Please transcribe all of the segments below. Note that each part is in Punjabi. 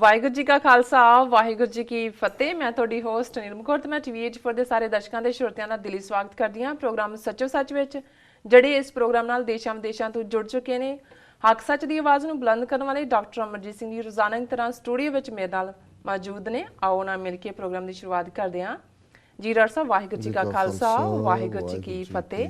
ਵਾਹਿਗੁਰੂ ਜੀ ਕਾ ਖਾਲਸਾ, ਵਾਹਿਗੁਰੂ ਜੀ ਕੀ ਫਤਿਹ। ਮੈਂ ਤੁਹਾਡੀ ਹੋਸਟ ਨਿਰਮ ਕੌਰ ਤੇ ਮੈਂ ਟੀਵੀ ਫੋਰ ਦੇ ਸਾਰੇ ਦਰਸ਼ਕਾਂ ਦੇ ਸ਼ਰੋਤਿਆਂ ਦਾ ਦਿਲੀ ਸਵਾਗਤ ਕਰਦੀ ਹਾਂ ਪ੍ਰੋਗਰਾਮ ਸੱਚੋ ਸੱਚ ਵਿੱਚ, ਜਿਹੜੇ ਇਸ ਪ੍ਰੋਗਰਾਮ ਨਾਲ ਦੇਸ਼ਾਂ ਵਿਦੇਸ਼ਾਂ ਤੋਂ ਜੁੜ ਚੁੱਕੇ ਨੇ। ਹੱਕ ਸੱਚ ਦੀ ਆਵਾਜ਼ ਨੂੰ ਬੁਲੰਦ ਕਰਨ ਵਾਲੇ ਡਾਕਟਰ ਅਮਰਜੀਤ ਸਿੰਘ ਜੀ ਰੋਜ਼ਾਨਾ ਦੀ ਤਰ੍ਹਾਂ ਸਟੂਡੀਓ ਵਿੱਚ ਮੇਰੇ ਨਾਲ ਮੌਜੂਦ ਨੇ। ਆਓ ਨਾਲ ਮਿਲ ਕੇ ਪ੍ਰੋਗਰਾਮ ਦੀ ਸ਼ੁਰੂਆਤ ਕਰਦੇ ਹਾਂ। ਜੀ ਡਾਕਟਰ ਸਾਹਿਬ ਵਾਹਿਗੁਰੂ ਜੀ ਕਾ ਖਾਲਸਾ ਵਾਹਿਗੁਰੂ ਜੀ ਕੀ ਫਤਿਹ।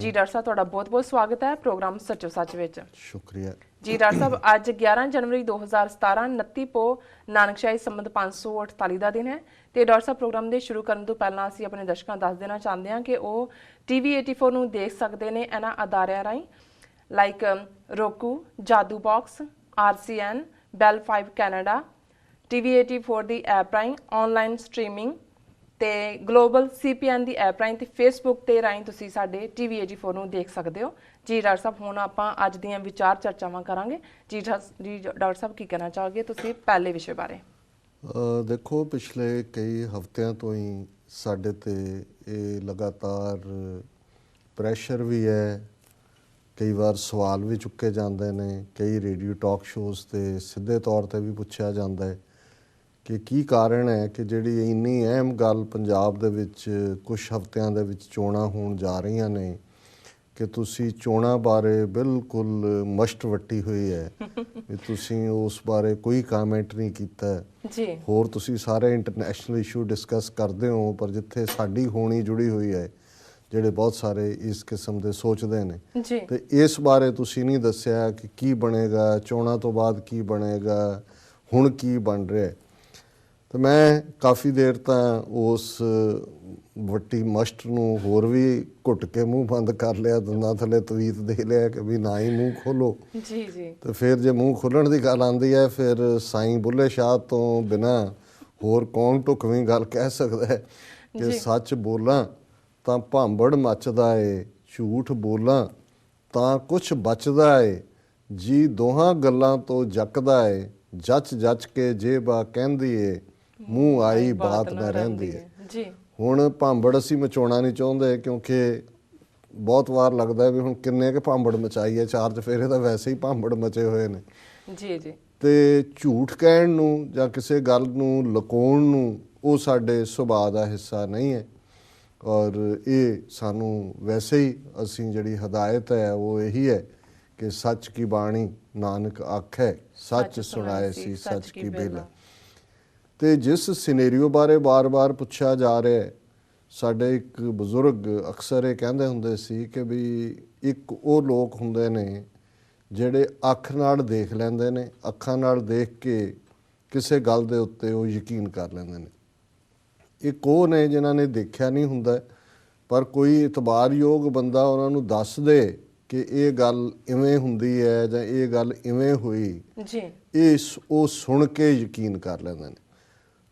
ਜੀ ਡਾਕਟਰ ਸਾਹਿਬ ਤੁਹਾਡਾ ਬਹੁਤ-ਬਹੁਤ ਸਵਾਗਤ ਹੈ ਪ੍ਰੋਗਰਾਮ ਸੱਚੋ ਸੱਚ ਵਿੱਚ। ਸ਼ੁਕਰੀਆ। ਜੀ ਡਾਕਟਰ ਸਾਹਿਬ ਅੱਜ 11 ਜਨਵਰੀ 2017 29 ਪੋ ਨਾਨਕਸ਼ਾਹੀ ਸੰਮਤ 548 ਦਾ ਦਿਨ ਹੈ ਤੇ ਡਾਕਟਰ ਸਾਹਿਬ ਪ੍ਰੋਗਰਾਮ ਦੇ ਸ਼ੁਰੂ ਕਰਨ ਤੋਂ ਪਹਿਲਾਂ ਅਸੀਂ ਆਪਣੇ ਦਰਸ਼ਕਾਂ ਦੱਸ ਦੇਣਾ ਚਾਹੁੰਦੇ ਹਾਂ ਕਿ ਉਹ ਟੀਵੀ 84 ਨੂੰ ਦੇਖ ਸਕਦੇ ਨੇ ਇਹਨਾਂ ਅਦਾਰਿਆਂ ਰਾਹੀਂ। Like roku Jadoo box RCN Bell 5 Canada TV 84 ਦੀ ਐਪ ਰਾਹੀਂ ਆਨਲਾਈਨ ਸਟ੍ਰੀਮਿੰਗ ਤੇ ਗਲੋਬਲ CPN ਦੀ ਐਪ ਰਾਹੀਂ ਤੇ ਫੇਸਬੁੱਕ ਤੇ ਰਾਹੀਂ ਤੁਸੀਂ ਸਾਡੇ ਟੀਵੀ 84 ਨੂੰ ਦੇਖ ਸਕਦੇ ਹੋ। ਜੀ ਡਾਕਟਰ ਸਾਹਿਬ, ਹੁਣ ਆਪਾਂ ਅੱਜ ਦੀਆਂ ਵਿਚਾਰ ਚਰਚਾਵਾਂ ਕਰਾਂਗੇ। ਜੀ ਜੀ ਡਾਕਟਰ ਸਾਹਿਬ, ਕੀ ਕਹਿਣਾ ਚਾਹੋਗੇ ਤੁਸੀਂ ਪਹਿਲੇ ਵਿਸ਼ੇ ਬਾਰੇ? ਦੇਖੋ, ਪਿਛਲੇ ਕਈ ਹਫ਼ਤਿਆਂ ਤੋਂ ਹੀ ਸਾਡੇ ਤੇ ਇਹ ਲਗਾਤਾਰ ਪ੍ਰੈਸ਼ਰ ਵੀ ਹੈ। ਕਈ ਵਾਰ ਸਵਾਲ ਵੀ ਚੁੱਕੇ ਜਾਂਦੇ ਨੇ। ਕਈ ਰੇਡੀਓ ਟਾਕ ਸ਼ੋਜ਼ ਤੇ ਸਿੱਧੇ ਤੌਰ ਤੇ ਵੀ ਪੁੱਛਿਆ ਜਾਂਦਾ ਹੈ। ਕਿ ਕੀ ਕਾਰਨ ਹੈ ਕਿ ਜਿਹੜੀ ਇੰਨੀ ਅਹਿਮ ਗੱਲ ਪੰਜਾਬ ਦੇ ਵਿੱਚ ਕੁਝ ਹਫ਼ਤਿਆਂ ਦੇ ਵਿੱਚ ਚੋਣਾਂ ਹੋਣ ਜਾ ਰਹੀਆਂ ਨੇ ਕਿ ਤੁਸੀਂ ਚੋਣਾਂ ਬਾਰੇ ਬਿਲਕੁਲ ਮਸ਼ਟ ਵੱਟੀ ਹੋਈ ਹੈ ਵੀ ਤੁਸੀਂ ਉਸ ਬਾਰੇ ਕੋਈ ਕਮੈਂਟ ਨਹੀਂ ਕੀਤਾ। ਜੀ ਹੋਰ ਤੁਸੀਂ ਸਾਰੇ ਇੰਟਰਨੈਸ਼ਨਲ ਇਸ਼ੂ ਡਿਸਕਸ ਕਰਦੇ ਹੋ ਪਰ ਜਿੱਥੇ ਸਾਡੀ ਹੋਣੀ ਜੁੜੀ ਹੋਈ ਹੈ ਜਿਹੜੇ ਬਹੁਤ ਸਾਰੇ ਇਸ ਕਿਸਮ ਦੇ ਸੋਚਦੇ ਨੇ ਜੀ ਤੇ ਇਸ ਬਾਰੇ ਤੁਸੀਂ ਨਹੀਂ ਦੱਸਿਆ ਕਿ ਕੀ ਬਣੇਗਾ ਚੋਣਾਂ ਤੋਂ ਬਾਅਦ ਕੀ ਬਣੇਗਾ ਹੁਣ ਕੀ ਬਣ ਰਿਹਾ ਹੈ। ਤੇ ਮੈਂ ਕਾਫੀ ਦੇਰ ਤਾਂ ਉਸ ਵੱਟੀ ਮਸਟ ਨੂੰ ਹੋਰ ਵੀ ਘੁੱਟ ਕੇ ਮੂੰਹ ਬੰਦ ਕਰ ਲਿਆ ਦੰਦਾਂ ਥੱਲੇ ਤਵੀਤ ਦੇ ਲਿਆ ਕਿ ਵੀ ਨਾ ਹੀ ਮੂੰਹ ਖੋਲੋ। ਜੀ ਜੀ। ਤੇ ਫਿਰ ਜੇ ਮੂੰਹ ਖੋਲਣ ਦੀ ਗੱਲ ਆਂਦੀ ਹੈ ਫਿਰ ਸਾਈਂ ਬੁੱਲੇ ਸ਼ਾਹ ਤੋਂ ਬਿਨਾ ਹੋਰ ਕੌਣ ਢੁਕਵੀਂ ਗੱਲ ਕਹਿ ਸਕਦਾ ਹੈ ਕਿ ਸੱਚ ਬੋਲਾਂ ਤਾਂ ਭਾਂਬੜ ਮੱਚਦਾ ਏ ਝੂਠ ਬੋਲਾਂ ਤਾਂ ਕੁਛ ਬਚਦਾ ਏ ਜੀ ਦੋਹਾਂ ਗੱਲਾਂ ਤੋਂ ਜੱਕਦਾ ਏ ਜੱਚ ਜੱਚ ਕੇ ਜੇਬਾ ਕਹਿੰਦੀ ਏ ਮੂੰਹ ਆਈ ਬਾਤ ਨਾ ਰਹਿੰਦੀ ਏ ਜੀ। ਹੁਣ ਭਾਂਬੜ ਅਸੀਂ ਮਚਾਉਣਾ ਨਹੀਂ ਚਾਹੁੰਦੇ ਕਿਉਂਕਿ ਬਹੁਤ ਵਾਰ ਲੱਗਦਾ ਹੈ ਵੀ ਹੁਣ ਕਿੰਨੇ ਕੇ ਭਾਂਬੜ ਮਚਾਈਏ ਚਾਰ ਚਫੇਰੇ ਤਾਂ ਵੈਸੇ ਹੀ ਭਾਂਬੜ ਮਚੇ ਹੋਏ ਨੇ। ਜੀ ਜੀ। ਤੇ ਝੂਠ ਕਹਿਣ ਨੂੰ ਜਾਂ ਕਿਸੇ ਗੱਲ ਨੂੰ ਲੁਕਾਉਣ ਨੂੰ ਉਹ ਸਾਡੇ ਸੁਭਾਅ ਦਾ ਹਿੱਸਾ ਨਹੀਂ ਹੈ। ਔਰ ਇਹ ਸਾਨੂੰ ਵੈਸੇ ਹੀ ਅਸੀਂ ਜਿਹੜੀ ਹਦਾਇਤ ਹੈ ਉਹ ਇਹੀ ਹੈ ਕਿ ਸੱਚ ਕੀ ਬਾਣੀ ਨਾਨਕ ਆਖੈ ਸੱਚ ਸੁਣਾਏ ਸੀ ਸੱਚ ਕੀ ਬਿਲ। ਤੇ ਜਿਸ ਸਿਨੈਰੀਓ ਬਾਰੇ ਬਾਰ-ਬਾਰ ਪੁੱਛਿਆ ਜਾ ਰਿਹਾ ਹੈ ਸਾਡੇ ਇੱਕ ਬਜ਼ੁਰਗ ਅਕਸਰ ਇਹ ਕਹਿੰਦੇ ਹੁੰਦੇ ਸੀ ਕਿ ਵੀ ਇੱਕ ਉਹ ਲੋਕ ਹੁੰਦੇ ਨੇ ਜਿਹੜੇ ਅੱਖ ਨਾਲ ਦੇਖ ਲੈਂਦੇ ਨੇ ਅੱਖਾਂ ਨਾਲ ਦੇਖ ਕੇ ਕਿਸੇ ਗੱਲ ਦੇ ਉੱਤੇ ਉਹ ਯਕੀਨ ਕਰ ਲੈਂਦੇ ਨੇ। ਇੱਕ ਉਹ ਨੇ ਜਿਨ੍ਹਾਂ ਨੇ ਦੇਖਿਆ ਨਹੀਂ ਹੁੰਦਾ ਪਰ ਕੋਈ ਇਤਬਾਰਯੋਗ ਬੰਦਾ ਉਹਨਾਂ ਨੂੰ ਦੱਸ ਦੇ ਕਿ ਇਹ ਗੱਲ ਇਵੇਂ ਹੁੰਦੀ ਹੈ ਜਾਂ ਇਹ ਗੱਲ ਇਵੇਂ ਹੋਈ। ਜੀ। ਇਹ ਸ- ਉਹ ਸੁਣ ਕੇ ਯਕੀਨ ਕਰ ਲੈਂਦੇ ਨੇ।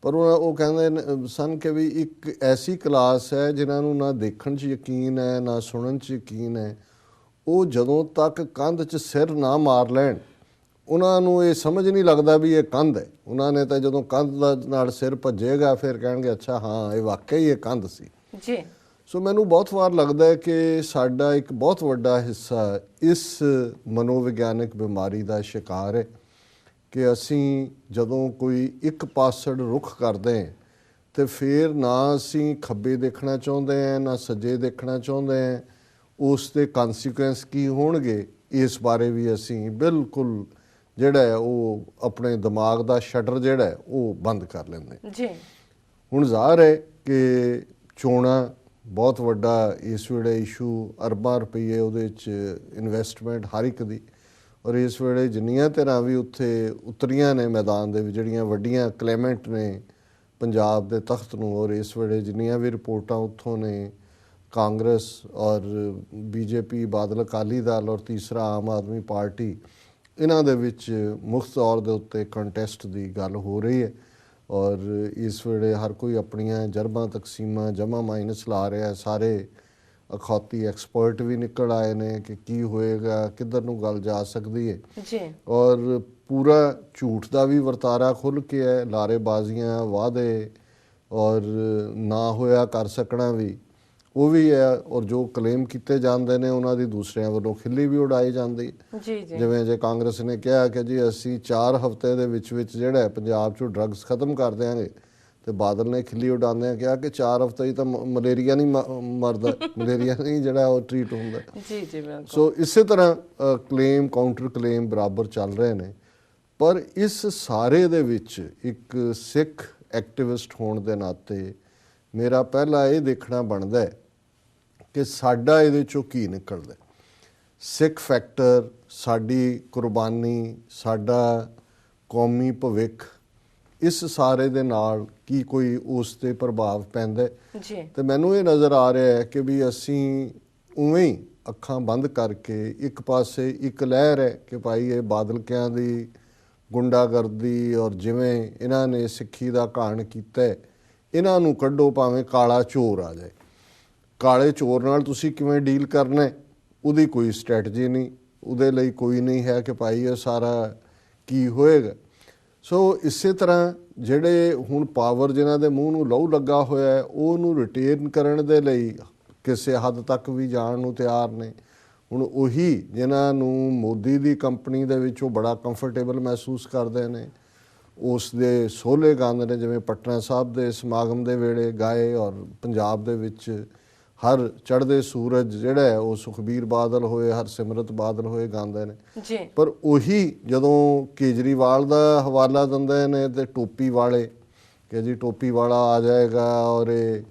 ਪਰ ਉਹ ਉਹ ਕਹਿੰਦੇ ਸਨ ਕਿ ਵੀ ਇੱਕ ਐਸੀ ਕਲਾਸ ਹੈ ਜਿਨ੍ਹਾਂ ਨੂੰ ਨਾ ਦੇਖਣ 'ਚ ਯਕੀਨ ਹੈ ਨਾ ਸੁਣਨ 'ਚ ਯਕੀਨ ਹੈ। ਉਹ ਜਦੋਂ ਤੱਕ ਕੰਧ 'ਚ ਸਿਰ ਨਾ ਮਾਰ ਲੈਣ ਉਹਨਾਂ ਨੂੰ ਇਹ ਸਮਝ ਨਹੀਂ ਲੱਗਦਾ ਵੀ ਇਹ ਕੰਧ ਹੈ। ਉਹਨਾਂ ਨੇ ਤਾਂ ਜਦੋਂ ਕੰਧ ਦਾ ਨਾਲ ਸਿਰ ਭੱਜੇਗਾ ਫਿਰ ਕਹਿਣਗੇ ਅੱਛਾ ਹਾਂ ਇਹ ਵਾਕਈ ਇਹ ਕੰਧ ਸੀ। ਜੀ। ਸੋ ਮੈਨੂੰ ਬਹੁਤ ਵਾਰ ਲੱਗਦਾ ਹੈ ਕਿ ਸਾਡਾ ਇੱਕ ਬਹੁਤ ਵੱਡਾ ਹਿੱਸਾ ਇਸ ਮਨੋਵਿਗਿਆਨਕ ਬਿਮਾਰੀ ਦਾ ਸ਼ਿਕਾਰ ਹੈ। ਕਿ ਅਸੀਂ ਜਦੋਂ ਕੋਈ ਇੱਕ ਪਾਸੜ ਰੁਖ ਕਰਦੇ ਹਾਂ ਤੇ ਫਿਰ ਨਾ ਅਸੀਂ ਖੱਬੇ ਦੇਖਣਾ ਚਾਹੁੰਦੇ ਹਾਂ ਨਾ ਸੱਜੇ ਦੇਖਣਾ ਚਾਹੁੰਦੇ ਹਾਂ ਉਸ ਦੇ ਕਨਸੀਕੁਐਂਸ ਕੀ ਹੋਣਗੇ? ਇਸ ਬਾਰੇ ਵੀ ਅਸੀਂ ਬਿਲਕੁਲ ਜਿਹੜਾ ਹੈ ਉਹ ਆਪਣੇ ਦਿਮਾਗ ਦਾ ਸ਼ਟਰ ਜਿਹੜਾ ਹੈ ਉਹ ਬੰਦ ਕਰ ਲੈਂਦੇ। ਜੀ। ਹੁਣ ਜ਼ਾਹਰ ਹੈ ਕਿ ਚੋਣਾਂ ਬਹੁਤ ਵੱਡਾ ਇਸ ਵੇਲੇ ਇਸ਼ੂ ਅਰਬਾਂ ਰੁਪਏ ਉਹਦੇ ਚ ਇਨਵੈਸਟਮੈਂਟ ਹਰ ਇੱਕ ਦੀ। ਔਰ ਇਸ ਵੇਲੇ ਜਿੰਨੀਆਂ ਧਿਰਾਂ ਵੀ ਉੱਥੇ ਉਤਰੀਆਂ ਨੇ ਮੈਦਾਨ ਦੇ ਵਿੱਚ, ਜਿਹੜੀਆਂ ਵੱਡੀਆਂ ਕਲੇਮੈਂਟ ਨੇ ਪੰਜਾਬ ਦੇ ਤਖਤ ਨੂੰ, ਔਰ ਇਸ ਵੇਲੇ ਜਿੰਨੀਆਂ ਵੀ ਰਿਪੋਰਟਾਂ ਉੱਥੋਂ ਨੇ, ਕਾਂਗਰਸ ਔਰ ਬੀਜੇਪੀ, ਬਾਦਲ ਅਕਾਲੀ ਦਲ ਔਰ ਤੀਸਰਾ ਆਮ ਆਦਮੀ ਪਾਰਟੀ, ਇਹਨਾਂ ਦੇ ਵਿੱਚ ਮੁੱਖ ਤੌਰ ਦੇ ਉੱਤੇ ਕੰਟੈਸਟ ਦੀ ਗੱਲ ਹੋ ਰਹੀ ਹੈ। ਔਰ ਇਸ ਵੇਲੇ ਹਰ ਕੋਈ ਆਪਣੀਆਂ ਜਰਬਾਂ, ਤਕਸੀਮਾਂ ਜਮਾ ਮਾਈਨਸ ਲਾ ਰਿਹਾ ਸਾਰੇ ਅਖੌਤੀ ਐਕਸਪਰਟ ਵੀ ਨਿਕਲ ਆਏ ਨੇ ਕਿ ਕੀ ਹੋਏਗਾ ਕਿੱਧਰ ਨੂੰ ਗੱਲ ਜਾ ਸਕਦੀ ਹੈ ਜੀ। ਔਰ ਪੂਰਾ ਝੂਠ ਦਾ ਵੀ ਵਰਤਾਰਾ ਖੁੱਲ ਕੇ ਹੈ ਲਾਰੇਬਾਜ਼ੀਆਂ ਵਾਅਦੇ ਔਰ ਨਾ ਹੋਇਆ ਕਰ ਸਕਣਾ ਵੀ। ਉਹ ਵੀ ਹੈ ਔਰ ਜੋ ਕਲੇਮ ਕੀਤੇ ਜਾਂਦੇ ਨੇ ਉਹਨਾਂ ਦੀ ਦੂਸਰਿਆਂ ਵੱਲੋਂ ਖਿੱਲੀ ਵੀ ਉਡਾਈ ਜਾਂਦੀ ਜੀ ਜੀ। ਜਿਵੇਂ ਜੇ ਕਾਂਗਰਸ ਨੇ ਕਿਹਾ ਕਿ ਜੀ ਅਸੀਂ 4 ਹਫ਼ਤੇ ਦੇ ਵਿੱਚ ਵਿੱਚ ਜਿਹੜਾ ਪੰਜਾਬ 'ਚੋਂ ਡਰੱਗਸ ਖਤਮ ਕਰ ਦਿਆਂਗੇ ਤੇ ਬਾਦਲ ਨੇ ਖਿੱਲੀ ਉਡਾਉਂਦਿਆਂ ਕਿਹਾ ਕਿ 4 ਹਫ਼ਤੇ ਹੀ ਤਾਂ ਮਲੇਰੀਆ ਨਹੀਂ ਮਰਦਾ ਮਲੇਰੀਆ ਨਹੀਂ ਜਿਹੜਾ ਉਹ ਟ੍ਰੀਟ ਹੁੰਦਾ। ਜੀ ਜੀ ਬਿਲਕੁਲ। ਸੋ ਇਸੇ ਤਰ੍ਹਾਂ ਕਲੇਮ ਕਾਊਂਟਰ ਕਲੇਮ ਬਰਾਬਰ ਚੱਲ ਰਹੇ ਨੇ। ਪਰ ਇਸ ਸਾਰੇ ਦੇ ਵਿੱਚ ਇੱਕ ਸਿੱਖ ਐਕਟਿਵਿਸਟ ਹੋਣ ਦੇ ਨਾਤੇ ਮੇਰਾ ਪਹਿਲਾ ਇਹ ਦੇਖਣਾ ਬਣਦਾ ਹੈ ਕਿ ਸਾਡਾ ਇਹਦੇ ਚੋਂ ਕੀ ਨਿਕਲਦਾ। ਸਿੱਖ ਫੈਕਟਰ ਸਾਡੀ ਕੁਰਬਾਨੀ ਸਾਡਾ ਕੌਮੀ ਭਵਿੱਖ ਇਸ ਸਾਰੇ ਦੇ ਨਾਲ ਕੀ ਕੋਈ ਉਸ ਤੇ ਪ੍ਰਭਾਵ ਪੈਂਦਾ ਜੀ। ਤੇ ਮੈਨੂੰ ਇਹ ਨਜ਼ਰ ਆ ਰਿਹਾ ਹੈ ਕਿ ਵੀ ਅਸੀਂ ਉਵੇਂ ਹੀ ਅੱਖਾਂ ਬੰਦ ਕਰਕੇ ਇੱਕ ਪਾਸੇ ਇੱਕ ਲਹਿਰ ਹੈ ਕਿ ਭਾਈ ਇਹ ਬਾਦਲਕਿਆਂ ਦੀ ਗੁੰਡਾਗਰਦੀ ਔਰ ਜਿਵੇਂ ਇਹਨਾਂ ਨੇ ਸਿੱਖੀ ਦਾ ਘਾਣ ਕੀਤਾ ਇਹਨਾਂ ਨੂੰ ਕੱਢੋ ਭਾਵੇਂ ਕਾਲਾ ਚੋਰ ਆ ਜਾਏ। ਕਾਲੇ ਚੋਰ ਨਾਲ ਤੁਸੀਂ ਕਿਵੇਂ ਡੀਲ ਕਰਨਾ ਉਹਦੀ ਕੋਈ ਸਟ੍ਰੈਟਜੀ ਨਹੀਂ ਉਹਦੇ ਲਈ ਕੋਈ ਨਹੀਂ ਹੈ ਕਿ ਭਾਈ ਇਹ ਸਾਰਾ ਕੀ ਹੋਏਗਾ। ਸੋ ਇਸੇ ਤਰ੍ਹਾਂ ਜਿਹੜੇ ਹੁਣ ਪਾਵਰ ਜਿਨ੍ਹਾਂ ਦੇ ਮੂੰਹ ਨੂੰ ਲਹੂ ਲੱਗਾ ਹੋਇਆ ਹੈ, ਉਹਨੂੰ ਰਿਟੇਨ ਕਰਨ ਦੇ ਲਈ ਕਿਸੇ ਹੱਦ ਤੱਕ ਵੀ ਜਾਣ ਨੂੰ ਤਿਆਰ ਨੇ। ਹੁਣ ਉਹੀ ਜਿਨ੍ਹਾਂ ਨੂੰ ਮੋਦੀ ਦੀ ਕੰਪਨੀ ਦੇ ਵਿੱਚ ਉਹ ਬੜਾ ਕੰਫਰਟੇਬਲ ਮਹਿਸੂਸ ਕਰਦੇ ਨੇ, ਉਸ ਦੇ ਸੋਲੇ ਗਾਉਂਦੇ ਨੇ, ਜਿਵੇਂ ਪਟਨਾ ਸਾਹਿਬ ਦੇ ਸਮਾਗਮ ਦੇ ਵੇਲੇ ਗਾਏ ਔਰ ਪੰਜਾਬ ਦੇ ਵਿੱਚ ਹਰ ਚੜ੍ਹਦੇ ਸੂਰਜ ਜਿਹੜਾ ਹੈ ਉਹ ਸੁਖਬੀਰ ਬਾਦਲ ਹੋਏ ਹਰਸਿਮਰਤ ਬਾਦਲ ਹੋਏ ਗਾਉਂਦੇ ਨੇ। ਜੀ। ਪਰ ਉਹੀ ਜਦੋਂ ਕੇਜਰੀਵਾਲ ਦਾ ਹਵਾਲਾ ਦਿੰਦੇ ਨੇ ਤੇ ਟੋਪੀ ਵਾਲੇ ਕਿ ਜੀ ਟੋਪੀ ਵਾਲਾ ਆ ਜਾਏਗਾ ਔਰ ਇਹ